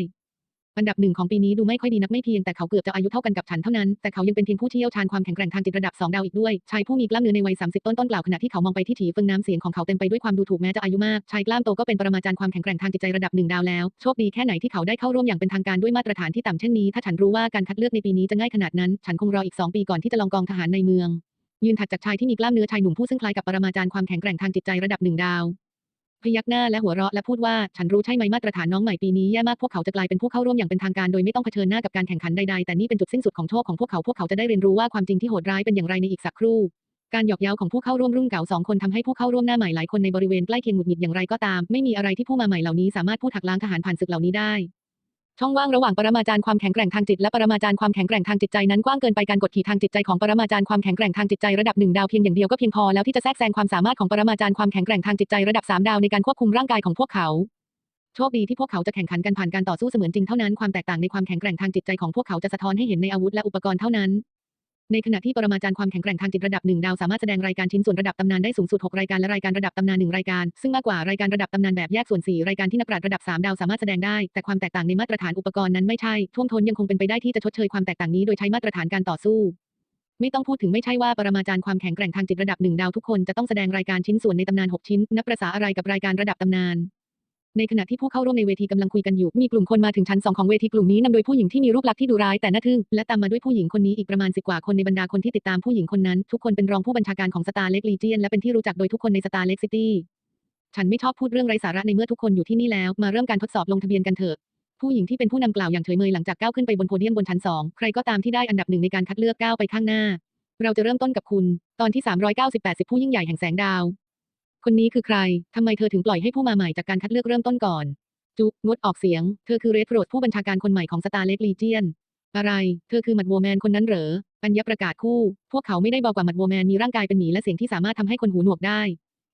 อันดับหนึ่งของปีนี้ดูไม่ค่อยดีนักไม่เพียงแต่เขาเกือบจะอายุเท่ากันกับฉันเท่านั้น แต่เขายังเป็นเพียงผู้เชี่ยวชาญความแข็งแกร่งทางจิตระดับ 2 ดาวอีกด้วย ชายผู้มีกล้ามเนื้อในวัย 30 ต้นต้นกล่าวขณะที่เขามองไปที่ถีเฟิงน้ำเสียงของเขาเต็มไปด้วยความดูถูกแม้จะอายุมาก ชายกล้ามโตก็เป็นปรมาจารย์ความแข็งแกร่งทางจิตใจระดับหนึ่งดาวแล้ว โชคดีแค่ไหนที่เขาได้เข้าร่วมอย่างเป็นทางการด้วยมาตรฐานที่ต่ำเช่นนี้ ถ้าฉันรู้ว่าการคัดเลือกในปีนี้จะง่ายขนาดนั้น ฉันคงรออีก 2 ปีก่อนที่จะลองกองทหารในเมือง ยืนถัดจากชายที่มีกล้ามเนื้อชายหนุ่มผู้ซึ่งคล้ายกับปรมาจารย์ความแข็งแกร่งทางจิตใจระดับหนึ่งดาว พยักหน้าและหัวเราะและพูดว่า ฉันรู้ใช่ไหมมาตรฐานน้องใหม่ปีนี้แย่มากพวกเขาจะกลายเป็นผู้เข้าร่วมอย่างเป็นทางการโดยไม่ต้องเผชิญหน้ากับการแข่งขันใดๆ แต่นี่เป็นจุดสิ้นสุดของโชคของพวกเขาพวกเขาจะได้เรียนรู้ว่าความจริงที่โหดร้ายเป็นอย่างไรในอีกสักครู่การหยอกเย้าของผู้เข้าร่วมรุ่นเก่าสองคนทำให้ผู้เข้าร่วมหน้าใหม่หลายคนในบริเวณใกล้เคียงหงุดหงิดอย่างไรก็ตาม ไม่มีอะไรที่ผู้มาใหม่เหล่านี้สามารถพูดถักล้างทหารผ่านศึกเหล่านี้ได้ ช่องว่างระหว่างปรมาจารย์ความแข็งแกร่งทางจิตและปรมาจารย์ความแข็งแกร่งทางจิตใจนั้นกว้างเกินไปการกดขี่ทางจิตใจของปรมาจารย์ความแข็งแกร่งทางจิตใจระดับหนึ่งดาวเพียงอย่างเดียวก็เพียงพอแล้วที่จะแทรกแซงความสามารถของปรมาจารย์ความแข็งแกร่งทางจิตใจระดับสามดาวในการควบคุมร่างกายของพวกเขาโชคดีที่พวกเขาจะแข่งขันกันผ่านการต่อสู้เสมือนจริงเท่านั้นความแตกต่างในความแข็งแกร่งทางจิตใจของพวกเขาจะสะท้อนให้เห็นในอาวุธและอุปกรณ์เท่านั้น ในขณะที่ปรมาจารย์ความแข็งแกร่งทางจิตระดับหนึ่งดาวสามารถแสดงรายการชิ้นส่วนระดับตำนานได้สูงสุด 6 รายการและรายการระดับตำนานหนึ่งรายการ ซึ่งมากกว่ารายการระดับตำนานแบบแยกส่วน 4 รายการที่นักปราชญ์ระดับ 3 ดาวสามารถแสดงได้ แต่ความแตกต่างในมาตรฐานอุปกรณ์นั้นไม่ใช่ท่วมท้นยังคงเป็นไปได้ที่จะชดเชยความแตกต่างนี้โดยใช้มาตรฐานการต่อสู้ไม่ต้องพูดถึงไม่ใช่ว่าปรมาจารย์ความแข็งแกร่งทางจิตระดับหนึ่งดาวทุกคนจะต้องแสดงรายการชิ้นส่วนในตำนาน 6 ชิ้น นับประษาอะไรกับรายการระดับตำนาน ในขณะที่ผู้เข้าร่วมในเวทีกำลังคุยกันอยู่ มีกลุ่มคนมาถึงชั้นสองของเวทีกลุ่มนี้นำโดยผู้หญิงที่มีรูปลักษณ์ที่ดุร้ายแต่น่าทึ่ง และตามมาด้วยผู้หญิงคนนี้อีกประมาณสิบกว่าคนในบรรดาคนที่ติดตามผู้หญิงคนนั้น ทุกคนเป็นรองผู้บัญชาการของสตาร์เล็กลีเจียนและเป็นที่รู้จักโดยทุกคนในสตาร์เล็กซิตี้ฉันไม่ชอบพูดเรื่องไร้สาระในเมื่อทุกคนอยู่ที่นี่แล้ว มาเริ่มการทดสอบลงทะเบียนกันเถอะผู้หญิงที่เป็นผู้นำกล่าวอย่างเฉยเมยหลังจากก้าวขึ้นไปบนโพเดียมบนชั้นสองใครก็ตามที่ได้อันดับหนึ่งในการคัดเลือกก้าวไปข้างหน้า เราจะเริ่มต้นกับคุณ ตอนที่ 390 80 ผู้ยิ่งใหญ่แห่งแสงดาว คนนี้คือใคร ทำไมเธอถึงปล่อยให้ผู้มาใหม่จากการคัดเลือกเริ่มต้นก่อน จุ๊บงดออกเสียง เธอคือเรดโรดผู้บัญชาการคนใหม่ของสตาร์เล็กลีเจียน อะไร เธอคือมัดวัวแมนคนนั้นเหรออัญญาประกาศคู่ พวกเขาไม่ได้บอกว่ามัดวัวแมนมีร่างกายเป็นหมีและเสียงที่สามารถทำให้คนหูหนวกได้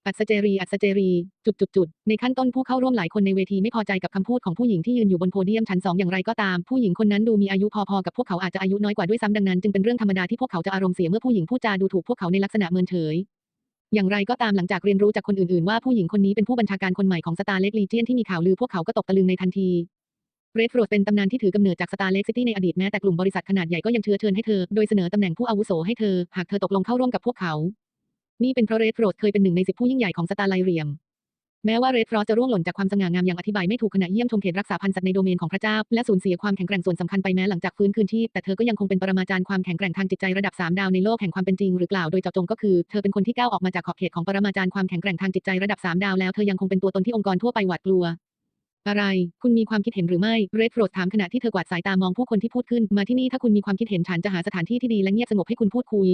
อัศเจรี อัศเจรี จุดจุดจุดในขั้นต้นผู้เข้าร่วมหลายคนในเวทีไม่พอใจกับคำพูดของผู้หญิงที่ยืนอยู่บนโพเดียมชั้นสองอย่างไรก็ตาม ผู้หญิงคนนั้นดูมีอายุพอๆกับพวกเขาอาจจะอายุน้อยกว่าด้วยซ้ำดังนั้นจึงเป็นเรื่องธรรมดาที่พวกเขาจะอารมณ์เสียเมื่อผู้หญิงพูดจาดูถูกพวกเขาในลักษณะเมินเฉย อย่างไรก็ตามหลังจากเรียนรู้จากคนอื่นๆ ว่าผู้หญิงคนนี้เป็นผู้บัญชาการคนใหม่ของสตาร์เล็กลีเจียนที่มีข่าวลือพวกเขาก็ตกตะลึงในทันทีเรดโรดเป็นตำนานที่ถือกำเนิดจากสตาร์เล็กซิตี้ในอดีตแม้แต่กลุ่มบริษัทขนาดใหญ่ก็ยังเชื้อเชิญให้เธอ โดยเสนอตำแหน่งผู้อาวุโสให้เธอ หากเธอตกลงเข้าร่วมกับพวกเขา นี่เป็นเพราะเรดโรดเคยเป็นหนึ่งในสิบผู้ยิ่งใหญ่ของสตาร์ไลเรียม แม้ว่าเรดฟรอสจะร่วงหล่นจากความสง่างามอย่างอธิบายไม่ถูกขณะเยี่ยมชมเขตรักษาพันธุ์สัตว์ในโดเมนของพระเจ้า และสูญเสียความแข็งแกร่งส่วนสำคัญไปแม้หลังจากฟื้นคืนชีพแต่เธอก็ยังคงเป็นปรมาจารย์ความแข็งแกร่งทางจิตใจระดับ 3 ดาวในโลกแห่งความเป็นจริงหรือกล่าวโดยเจาะจงก็คือเธอเป็นคนที่ก้าวออกมาจากขอบเขตของปรมาจารย์ความแข็งแกร่งทางจิตใจระดับ 3 ดาวแล้วเธอยังคงเป็นตัวตนที่องค์กรทั่วไปหวาดกลัวอะไร คุณมีความคิดเห็นหรือไม่ เรดโรดถามขณะที่เธอกวาดสายตามองผู้คนที่พูดขึ้น มาที่นี่ถ้าคุณมีความคิดเห็นฉันจะหาสถานที่ที่ดีและเงียบสงบให้คุณพูดคุย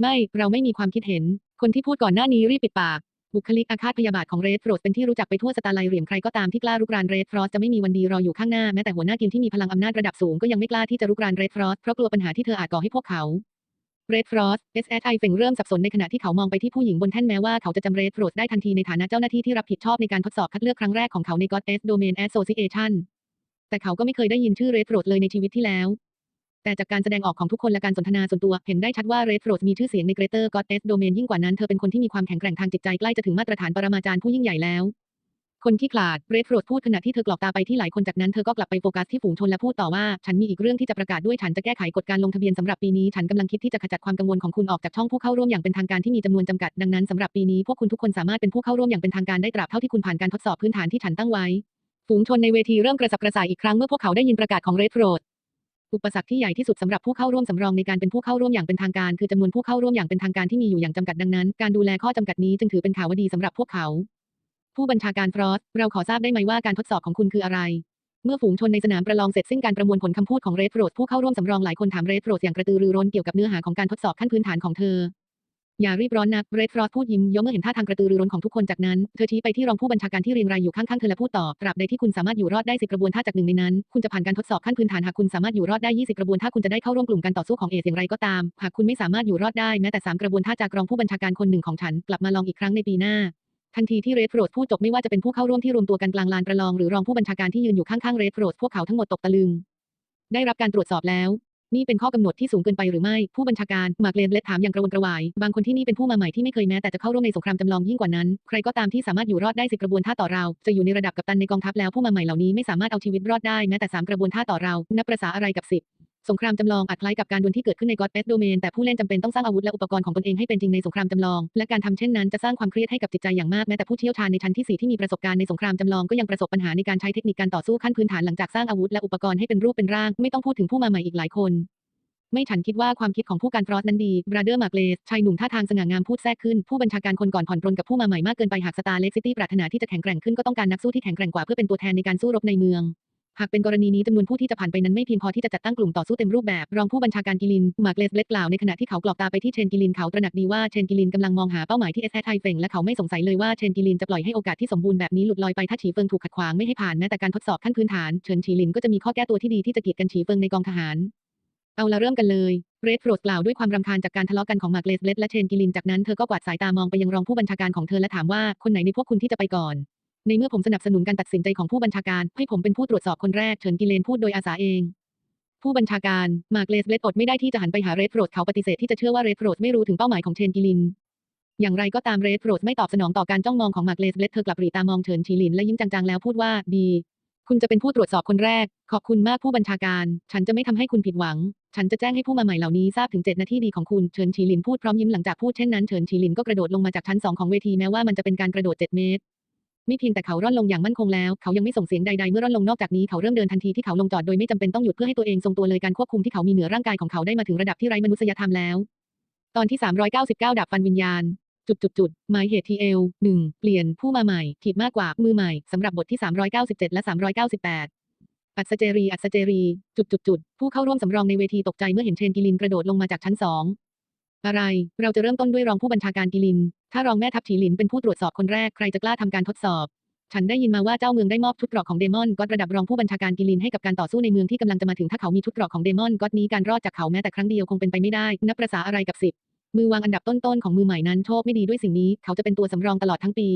ไม่ เราไม่มีความคิดเห็น คนที่พูดก่อนหน้านี้รีบปิดปาก บุคลิกอาฆาตพยาบาทของเรดโรดเป็นที่รู้จักไปทั่วสตาร์ไลเรียมใครก็ตามที่กล้ารุกรานเรดฟรอสจะไม่มีวันดีรออยู่ข้างหน้าแม้แต่หัวหน้าทีมที่มีพลังอำนาจระดับสูงก็ยังไม่กล้าที่จะรุกรานเรดฟรอสเพราะกลัวปัญหาที่เธออาจก่อให้พวกเขาเรดฟรอส SSI เฟงเริ่มสับสนในขณะที่เขามองไปที่ผู้หญิงบนแท่นแม้ว่าเขาจะจำเรดโรดได้ทันทีในฐานะเจ้าหน้าที่ที่รับผิดชอบในการทดสอบคัดเลือกครั้งแรกของเขาใน God S Domain Association แต่เขาก็ไม่เคยได้ยินชื่อเรดโรดเลยในชีวิตที่แล้ว แต่จากการแสดงออกของทุกคนและการสนทนาส่วนตัวเห็นได้ชัดว่าเรดโรดมีชื่อเสียงในเกรเตอร์ก็อตเอสโดเมนยิ่งกว่านั้นเธอเป็นคนที่มีความแข็งแกร่งทางจิตใจใกล้จะถึงมาตรฐานปรมาจารย์ผู้ยิ่งใหญ่แล้ว คนที่ขลาดเรดโรดพูดขณะที่เธอกรอกตาไปที่หลายคนจากนั้นเธอก็กลับไปโฟกัสที่ฝูงชนและพูดต่อว่าฉันมีอีกเรื่องที่จะประกาศด้วยฉันจะแก้ไขกฎการลงทะเบียนสำหรับปีนี้ฉันกำลังคิดที่จะขจัดความกังวลของคุณออกจากช่องผู้เข้าร่วมอย่างเป็นทางการที่มีจำนวนจำกัดดังนั้นสำหรับปีนี้พวกคุณทุกคนสามารถเป็นผู้เข้าร่วมอย่างเป็นทางการได้ตราบเท่าที่คุณผ่านการทดสอบพื้นฐานที่ฉันตั้งไว้ฝูงชนในเวทีเริ่มกระสับกระส่ายอีกครั้งเมื่อพวกเขาได้ยินประกาศของเรดโรด อุปสรรคที่ใหญ่ที่สุดสำหรับผู้เข้าร่วมสำรองในการเป็นผู้เข้าร่วมอย่างเป็นทางการ คือจำนวนผู้เข้าร่วมอย่างเป็นทางการที่มีอยู่อย่างจำกัดดังนั้น การดูแลข้อจำกัดนี้จึงถือเป็นข่าวดีสำหรับพวกเขา ผู้บัญชาการฟรอสเราขอทราบได้ไหมว่าการทดสอบของคุณคืออะไร เมื่อฝูงชนในสนามประลองเสร็จสิ้นการประมวลผลคำพูดของเรดโรดผู้เข้าร่วมสำรองหลายคนถามเรดโรดอย่างกระตือรือร้นเกี่ยวกับเนื้อหาของการทดสอบขั้นพื้นฐานของเธอ อย่ารีบร้อนนักเรดฟรอสพูดยิ้มย้อมเมื่อเห็นท่าทางกระตือรือร้นของทุกคนจากนั้น เธอชี้ไปที่รองผู้บัญชาการที่เรียงรายอยู่ข้างๆเธอและพูดต่อตราบใดที่คุณสามารถอยู่รอดได้สิบกระบวนท่าจากหนึ่งในนั้น คุณจะผ่านการทดสอบขั้นพื้นฐานหากคุณสามารถอยู่รอดได้ยี่สิบกระบวนท่าคุณจะได้เข้าร่วมกลุ่มการต่อสู้ของเอสอย่างไรก็ตาม หากคุณไม่สามารถอยู่รอดได้แม้แต่สามกระบวนท่าจากรองผู้บัญชาการคนหนึ่งของฉันกลับมาลองอีกครั้งในปีหน้าทันทีที่เรดโรดพูดจบไม่ว่าจะเป็นผู้เข้าร่วมที่รวมตัวกันกลางลานประลองหรือรองผู้บัญชาการที่ยืนอยู่ข้างๆเรดโรดพวกเขาทั้งหมดตกตะลึง ได้รับการตรวจสอบแล้ว นี่เป็นข้อกำหนดที่สูงเกินไปหรือไม่ ผู้บัญชาการมาเกรนเลตถามอย่างกระวนกระวาย บางคนที่นี่เป็นผู้มาใหม่ที่ไม่เคยแม้แต่จะเข้าร่วมในสงครามจำลองยิ่งกว่านั้น ใครก็ตามที่สามารถอยู่รอดได้สิบกระบวนท่าต่อเรา จะอยู่ในระดับกัปตันในกองทัพแล้วผู้มาใหม่เหล่านี้ไม่สามารถเอาชีวิตรอดได้แม้แต่สามกระบวนท่าต่อเรา นับประษาอะไรกับสิบ สงครามจำลองอาจคล้ายกับการดวลที่เกิดขึ้นใน God Best Domain แต่ผู้เล่นจำเป็นต้องสร้างอาวุธและอุปกรณ์ของตนเองให้เป็นจริงในสงครามจำลอง และการทำเช่นนั้นจะสร้างความเครียดให้กับจิตใจอย่างมากแม้แต่ผู้เชี่ยวชาญในชั้นที่ 4 ที่มีประสบการณ์ในสงครามจำลองก็ยังประสบปัญหาในการใช้เทคนิคการต่อสู้ขั้นพื้นฐานหลังจากสร้างอาวุธและอุปกรณ์ให้เป็นรูปเป็นร่าง ไม่ต้องพูดถึงผู้มาใหม่อีกหลายคนไม่ฉันคิดว่าความคิดของผู้การฟรอสนั้นดี บราเดอร์มาเกลสชายหนุ่มท่าทางสง่างามพูดแทรกขึ้น ผู้บัญชาการคนก่อนผ่อนปรนกับผู้มาใหม่มากเกินไปหากสตาร์เล็กซิตี้ปรารถนาที่จะแข็งแกร่งขึ้นก็ต้องการนักสู้ที่แข็งแกร่งกว่าเพื่อเป็นตัวแทนในการสู้รบในเมือง หากเป็นกรณีนี้จำนวนผู้ที่จะผ่านไปนั้นไม่เพียงพอที่จะจัดตั้งกลุ่มต่อสู้เต็มรูปแบบ รองผู้บัญชาการกิลิน มาเกลสเลดกล่าวในขณะที่เขากรอกตาไปที่เชนกิลินเขาตระหนักดีว่าเชนกิลินกำลังมองหาเป้าหมายที่เอสแอไทเฟงและเขาไม่สงสัยเลยว่าเชนกิลินจะปล่อยให้โอกาสที่สมบูรณ์แบบนี้หลุดลอยไปถ้าฉีเฟิงถูกขัดขวางไม่ให้ผ่านแม้แต่การทดสอบขั้นพื้นฐานเฉินฉีลินก็จะมีข้อแก้ตัวที่ดีที่จะกีดกันฉีเฟิงในกองทหารเอาละเริ่มกันเลย เรดโปรดกล่าวด้วยความรำคาญจากการทะเลาะกันของมาร์เกลสเลดและเชนกิลิน จากนั้นเธอก็กวาดสายตามองไปยังรองผู้บัญชาการของเธอและถามว่าคนไหนในพวกคุณที่จะไปก่อน ในเมื่อผมสนับสนุนการตัดสินใจของผู้บัญชาการ ให้ผมเป็นผู้ตรวจสอบคนแรกเฉินกิเลนพูดโดยอาสาเอง ผู้บัญชาการ มาร์เลสเบลดอดไม่ได้ที่จะหันไปหาเรดโปรดเขาปฏิเสธที่จะเชื่อว่าเรดโปรดไม่รู้ถึงเป้าหมายของเชนกิลิน อย่างไรก็ตามเรดโปรดไม่ตอบสนองต่อการจ้องมองของมาร์เลสเบลดเธอกลับหรีตามองเฉินชีลินและยิ้มจางๆแล้วพูดว่าดีคุณจะเป็นผู้ตรวจสอบคนแรก ขอบคุณมากผู้บัญชาการ ฉันจะไม่ทำให้คุณผิดหวัง ฉันจะแจ้งให้ผู้มาใหม่เหล่านี้ทราบถึงเจ็ดนาทีดีของคุณ เฉินชีลินพูดพร้อมยิ้มหลังจากพูดเช่นนั้น เฉินชีลินก็กระโดดลงมาจากชั้นสองของเวทีแม้ว่ามันจะเป็นการกระโดดเจ็ดเมตร ไม่เพียงแต่เขาร่อนลงอย่างมั่นคงแล้ว เขายังไม่ส่งเสียงใดๆเมื่อร่อนลงนอกจากนี้เขาเริ่มเดินทันทีที่เขาลงจอดโดยไม่จำเป็นต้องหยุดเพื่อให้ตัวเองทรงตัวเลยการควบคุมที่เขามีเหนือร่างกายของเขาได้มาถึงระดับที่ไร้มนุษยธรรมแล้ว ตอนที่ 399 ดับฟันวิญญาณ จุดจุดจุดหมายเหตุทีเอลหนึ่งเปลี่ยนผู้มาใหม่ขีดมากกว่ามือใหม่สำหรับบทที่ 397 และ 398อัศเจรี อัศเจรี จุดจุดจุด ผู้เข้าร่วมสำรองในเวทีตกใจเมื่อเห็นเชนกิลินกระโดดลงมาจากชั้นสอง อะไร เราจะเริ่มต้นด้วยรองผู้บัญชาการกิลิน ถ้ารองแม่ทัพฉีหลินเป็นผู้ตรวจสอบคนแรกใครจะกล้าทำการทดสอบ ฉันได้ยินมาว่าเจ้าเมืองได้มอบชุดเกราะของเดมอนก็ระดับรองผู้บัญชาการกิลินให้กับการต่อสู้ในเมืองที่กำลังจะมาถึงถ้าเขามีชุดเกราะของเดมอนก็นี้การรอดจากเขาแม้แต่ครั้งเดียวคงเป็นไปไม่ได้ นับประษาอะไรกับสิบมือวางอันดับต้นๆของมือใหม่นั้นโชคไม่ดีด้วยสิ่งนี้ เขาจะเป็นตัวสำรองตลอดทั้งปี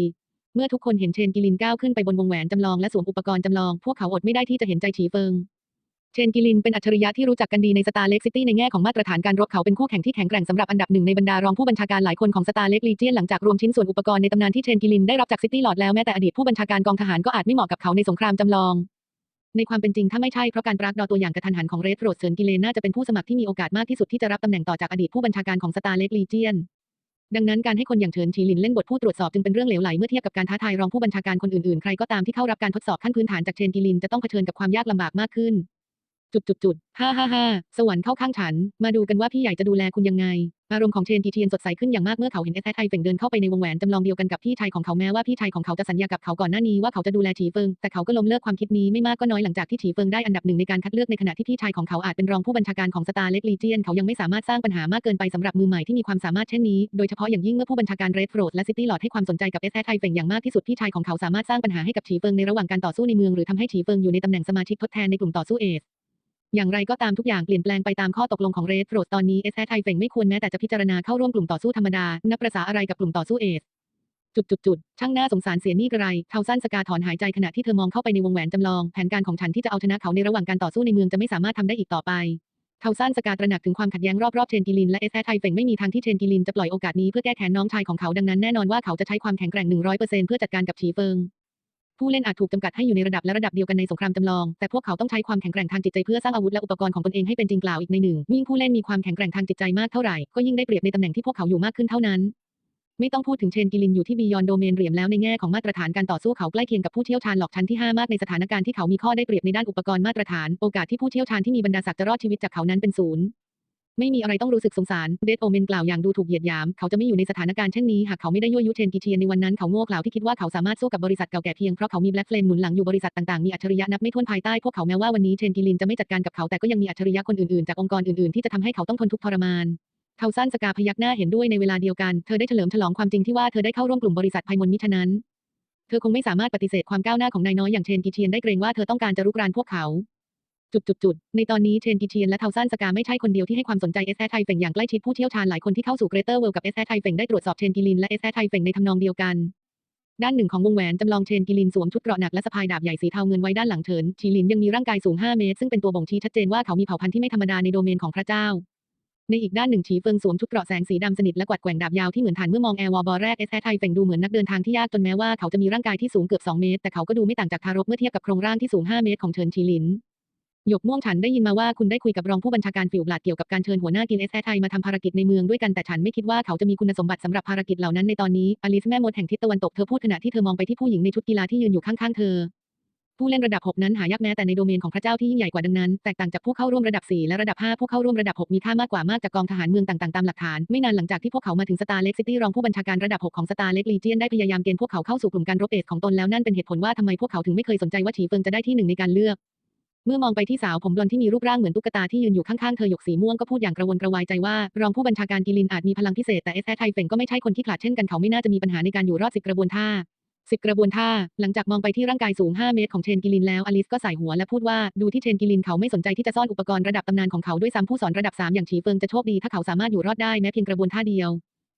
เมื่อทุกคนเห็นเชนกิลินก้าวขึ้นไปบนวงแหวนจำลองและสวมอุปกรณ์จำลอง พวกเขาอดไม่ได้ที่จะเห็นใจฉีเฟิง เชนกิลินเป็นอัจฉริยะที่รู้จักกันดีในสตาร์เล็กซิตี้ในแง่ของมาตรฐานการรบเขาเป็นคู่แข่งที่แข็งแกร่งสำหรับอันดับหนึ่งในบรรดารองผู้บัญชาการหลายคนของสตาร์เล็กลีเจียนหลังจากรวมชิ้นส่วนอุปกรณ์ในตำนานที่เชนกิลินได้รับจากซิตี้ลอดแล้วแม้แต่อดีตผู้บัญชาการกองทหารก็อาจไม่เหมาะกับเขาในสงครามจำลอง ในความเป็นจริงถ้าไม่ใช่เพราะการปรากฏตัวอย่างกระทันหันของเรดโรดเซินกิเลนน่าจะเป็นผู้สมัครที่มีโอกาสมากที่สุดที่จะรับตำแหน่งต่อจากอดีตผู้บัญชาการของสตาร์เล็กลีเจียนดังนั้นการให้คนอย่างเฉินฉีหลินเล่นบทผู้ตรวจสอบจึงเป็นเรื่องเหลวไหลเมื่อเทียบกับการท้าทายรองผู้บัญชาการคนอื่นๆ ใครก็ตามที่เข้ารับการทดสอบขั้นพื้นฐานจากเชนกิลินจะต้องเผชิญกับความยากลำบากมากขึ้น จุดจุดจุดฮ่าฮ่าฮ่าสวรรค์เข้าข้างฉัน มาดูกันว่าพี่ใหญ่จะดูแลคุณยังไง อารมณ์ของเชนกีเทียนสดใสขึ้นอย่างมากเมื่อเขาเห็นเอสแทไทเฟิงเดินเข้าไปในวงแหวนจำลองเดียวกันกับพี่ชายของเขาแม้ว่าพี่ชายของเขาจะสัญญากับเขาก่อนหน้านี้ว่าเขาจะดูแลฉีเฟิง แต่เขาก็ล้มเลิกความคิดนี้ไม่มากก็น้อยหลังจากที่ฉีเฟิงได้อันดับหนึ่งในการคัดเลือกในขณะที่พี่ชายของเขาอาจเป็นรองผู้บัญชาการของสตาร์เล็กลีเจียนเขายังไม่สามารถสร้างปัญหามากเกินไปสำหรับมือใหม่ที่มีความสามารถเช่นนี้โดยเฉพาะอย่างยิ่งเมื่อผู้บัญชาการเรดโฟรดและซิตี้ลอดให้ความสนใจกับเอสแทไทเฟิงอย่างมากที่สุดพี่ชายของเขาสามารถสร้างปัญหาให้กับฉีเฟิงในระหว่างการต่อสู้ในเมืองหรือทำให้ฉีเฟิงอยู่ในตำแหน่งสมาชิกทดแทนในกลุ่มต่อสู้เอส อย่างไรก็ตามทุกอย่างเปลี่ยนแปลงไปตามข้อตกลงของเรดโรดตอนนี้เอสแทไทเฟงไม่ควรแม้แต่จะพิจารณาเข้าร่วมกลุ่มต่อสู้ธรรมดา นับประษาอะไรกับกลุ่มต่อสู้เอสจุดจุดจุดช่างน่าสงสารเสียนี่กระไรเทาสั้นสกาถอนหายใจขณะที่เธอมองเข้าไปในวงแหวนจำลอง แผนการของฉันที่จะเอาชนะเขาในระหว่างการต่อสู้ในเมืองจะไม่สามารถทำได้อีกต่อไปเทาสั้นสกาตระหนักถึงความขัดแย้งรอบๆเชนกิลินและเอสแทไทเฟงไม่มีทางที่เชนกิลินจะปล่อยโอกาสนี้เพื่อแก้แค้นน้องชายของเขาดังนั้นแน่นอนว่าเขาจะใช้ความแข็งแกร่ง100%เพื่อจัดการกับฉีเฟิง ผู้เล่นอาจถูกจำกัดให้อยู่ในระดับและระดับเดียวกันในสงครามจำลอง แต่พวกเขาต้องใช้ความแข็งแกร่งทางจิตใจเพื่อสร้างอาวุธและอุปกรณ์ของตนเองให้เป็นจริงกล่าวอีกในหนึ่งยิ่งผู้เล่นมีความแข็งแกร่งทางจิตใจมากเท่าไหร่ก็ยิ่งได้เปรียบในตำแหน่งที่พวกเขาอยู่มากขึ้นเท่านั้นไม่ต้องพูดถึงเชนกิลินอยู่ที่บียอนโดเมนเหรียมแล้วในแง่ของมาตรฐานการต่อสู้เขาใกล้เคียงกับผู้เชี่ยวชาญหลอกชั้นที่ 5 มากในสถานการณ์ที่เขามีข้อได้เปรียบในด้านอุปกรณ์มาตรฐาน โอกาสที่ผู้เชี่ยวชาญที่มีบรรดาศักดิ์จะรอดชีวิตจากเขานั้นเป็นศูนย์ ไม่มีอะไรต้องรู้สึกสงสาร เดดโอเมนกล่าวอย่างดูถูกเหยียดหยาม เขาจะไม่อยู่ในสถานการณ์เช่นนี้ หากเขาไม่ได้ยั่วยุเชนกิเทียนในวันนั้นเขาโง่เขลาที่คิดว่าเขาสามารถสู้กับบริษัทเก่าแก่เพียงเพราะเขามีแบล็กเฟลมหนุนหลังอยู่บริษัทต่างๆ มีอัจฉริยะนับไม่ถ้วนภายใต้พวกเขาแม้ว่าวันนี้เชนกิลินจะไม่จัดการกับเขาแต่ก็ยังมีอัจฉริยะคนอื่นๆจากองค์กรอื่นๆที่จะทำให้เขาต้องทนทุกข์ทรมานเทาสั้นสกาพยักหน้าเห็นด้วยในเวลาเดียวกัน เธอได้เฉลิมฉลองความจริงที่ว่าเธอได้เข้าร่วมกลุ่มบริษัทไพมลมิฉะนั้น เธอคงไม่สามารถปฏิเสธความก้าวหน้าของนายน้อยอย่างเชนกิเทียนได้เกรงว่าเธอต้องการจะรุกรานพวกเขา จุดจุดจุดในตอนนี้เชนกิเทียนและเทาซันสกาไม่ใช่คนเดียวที่ให้ความสนใจเอสแทไทเฟงอย่างใกล้ชิดผู้เชี่ยวชาญหลายคนที่เข้าสู่เกรเตอร์เวลกับเอสแทไทเฟงได้ตรวจสอบเชนกิลินและเอสแทไทเฟงในทำนองเดียวกัน ด้านหนึ่งของวงแหวนจำลองเชนกิลินสวมชุดเกราะหนักและสะพายดาบใหญ่สีเทาเงินไว้ด้านหลังเฉินชีลินยังมีร่างกายสูง 5 เมตร ซึ่งเป็นตัวบ่งชี้ชัดเจนว่าเขามีเผ่าพันธุ์ที่ไม่ธรรมดาในโดเมนของพระเจ้า ในอีกด้านหนึ่งฉีเฟิงสวมชุดเกราะแสงสีดำสนิทและกวัดแกว่งดาบยาวที่เหมือนฐานเมื่อมองแอร์วอลบอแรกเอสแทไทเฟงดูเหมือนนักเดินทางที่ยากจนแม้ว่าเขาจะมีร่างกายที่สูงเกือบ2เมตรแต่เขาก็ดูไม่ต่างจากทารกเมื่อเทียบกับโครงร่างที่สูง 5 เมตรของเฉินชีลิน หยกม่วงฉันได้ยินมาว่าคุณได้คุยกับรองผู้บัญชาการฟิวบลาดเกี่ยวกับการเชิญหัวหน้ากินเอสแทไทมาทำภารกิจในเมืองด้วยกันแต่ฉันไม่คิดว่าเขาจะมีคุณสมบัติสำหรับภารกิจเหล่านั้นในตอนนี้อลิสแม่มดแห่งทิศตะวันตกเธอพูดขณะที่เธอมองไปที่ผู้หญิงในชุดกีฬาที่ยืนอยู่ข้างๆเธอ ผู้เล่นระดับ 6 นั้นหายากแม้แต่ในโดเมนของพระเจ้าที่ยิ่งใหญ่กว่าดังนั้นแตกต่างจากผู้เข้าร่วมระดับ 4 และระดับ 5 ผู้เข้าร่วมระดับ 6 มีค่ามากกว่ามากจากกองทหารเมืองต่างๆตามหลักฐานไม่นานหลังจากที่พวกเขามาถึงสตาร์เล็กซิตี้รองผู้บัญชาการระดับ 6 ของสตาร์เล็กลีเจียนได้พยายามเกณฑ์พวกเขาเข้าสู่กลุ่มการรบเอสของตนแล้วนั่นเป็นเหตุผลว่าทำไมพวกเขาถึงไม่เคยสนใจว่าฉีเฟิงจะได้ที่หนึ่งในการเลือก เมื่อมองไปที่สาวผมบลอนที่มีรูปร่างเหมือนตุ๊กตาที่ยืนอยู่ข้างๆเธอหยกสีม่วงก็พูดอย่างกระวนกระวายใจว่ารองผู้บัญชาการกิลินอาจมีพลังพิเศษแต่เอสแทไทเฟงก็ไม่ใช่คนที่ขลาดเช่นกันเขาไม่น่าจะมีปัญหาในการอยู่รอดสิบกระบวนท่าสิบกระบวนท่า หลังจากมองไปที่ร่างกายสูง 5 เมตรของเชนกิลินแล้วอลิสก็ใส่หัวและพูดว่าดูที่เชนกิลินเขาไม่สนใจที่จะซ่อนอุปกรณ์ระดับตำนานของเขาด้วยซ้ำผู้สอนระดับ 3 อย่างฉีเฟิงจะโชคดีถ้าเขาสามารถอยู่รอดได้แม้เพียงกระบวนท่าเดียว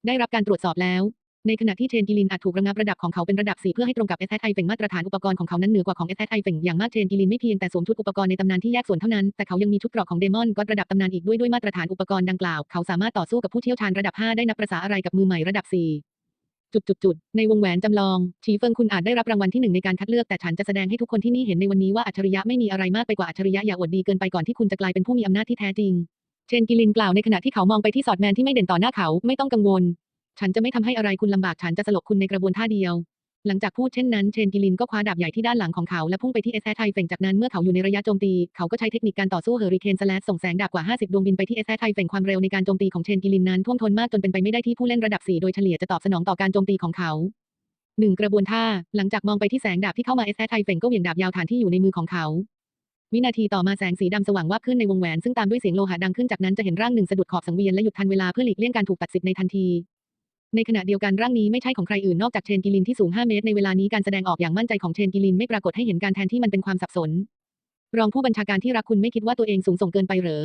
ได้รับการตรวจสอบแล้ว ในขณะที่เชนกิลินอาจถูกระงับระดับของเขาเป็นระดับ 4 เพื่อให้ตรงกับเอสไอเฟงมาตรฐานอุปกรณ์ของเขานั้นเหนือกว่าของเอสไอเฟงอย่างมากเชนกิลินไม่เพียงแต่สวมชุดอุปกรณ์ในตำนานที่แยกส่วนเท่านั้น แต่เขายังมีชุดเกราะของเดมอนก็ระดับตำนานอีกด้วยด้วยมาตรฐานอุปกรณ์ดังกล่าว เขาสามารถต่อสู้กับผู้เชี่ยวชาญระดับ 5 ได้นับประษาอะไรกับมือใหม่ระดับ 4จุดจุดในวงแหวนจำลองฉีเฟิงคุณอาจได้รับรางวัลที่หนึ่งในการคัดเลือกแต่ฉันจะแสดงให้ทุกคนที่นี่เห็นในวันนี้ว่าอัจฉริยะไม่มีอะไรมากไปกว่าอัจฉริยะอย่าอวดดีเกินไปก่อนที่คุณจะกลายเป็นผู้มีอำนาจที่แท้จริง เชนกิลินกล่าวในขณะที่เขามองไปที่สอดแมนที่ไม่เด่นต่อหน้าเขาไม่ต้องกังวล ฉันจะไม่ทำให้อะไรคุณลำบากฉันจะสลบคุณในกระบวนท่าเดียว หลังจากพูดเช่นนั้นเชนกิลินก็คว้าดาบใหญ่ที่ด้านหลังของเขาและพุ่งไปที่เอสแทไทเฟงจากนั้นเมื่อเขาอยู่ในระยะโจมตี เขาก็ใช้เทคนิคการต่อสู้เฮอริเคนสแลชส่งแสงดาบกว่า 50 ดวงบินไปที่เอสแทไทเฟงความเร็วในการโจมตีของเชนกิลินนั้นท่วมท้นมากจนเป็นไปไม่ได้ที่ผู้เล่นระดับ 4 โดยเฉลี่ยจะตอบสนองต่อการโจมตีของเขาหนึ่งกระบวนท่า หลังจากมองไปที่แสงดาบที่เข้ามาเอสแทไทเฟงก็เหวี่ยงดาบยาวฐานที่อยู่ในมือของเขา วินาทีต่อมาแสงสีดำสว่างวาบขึ้นในวงแหวนซึ่งตามด้วยเสียงโลหะดังขึ้นจากนั้นจะเห็นร่างหนึ่งสะดุดขอบสังเวียนและหยุดทันเวลาเพื่อหลีกเลี่ยงการถูกตัดสิทธิ์ในทันที ในขณะเดียวกันร่างนี้ไม่ใช่ของใครอื่นนอกจากเชนกิลินที่สูง 5 เมตรในเวลานี้การแสดงออกอย่างมั่นใจของเชนกิลินไม่ปรากฏให้เห็นการแทนที่มันเป็นความสับสน รองผู้บัญชาการที่รักคุณไม่คิดว่าตัวเองสูงส่งเกินไปเหรอ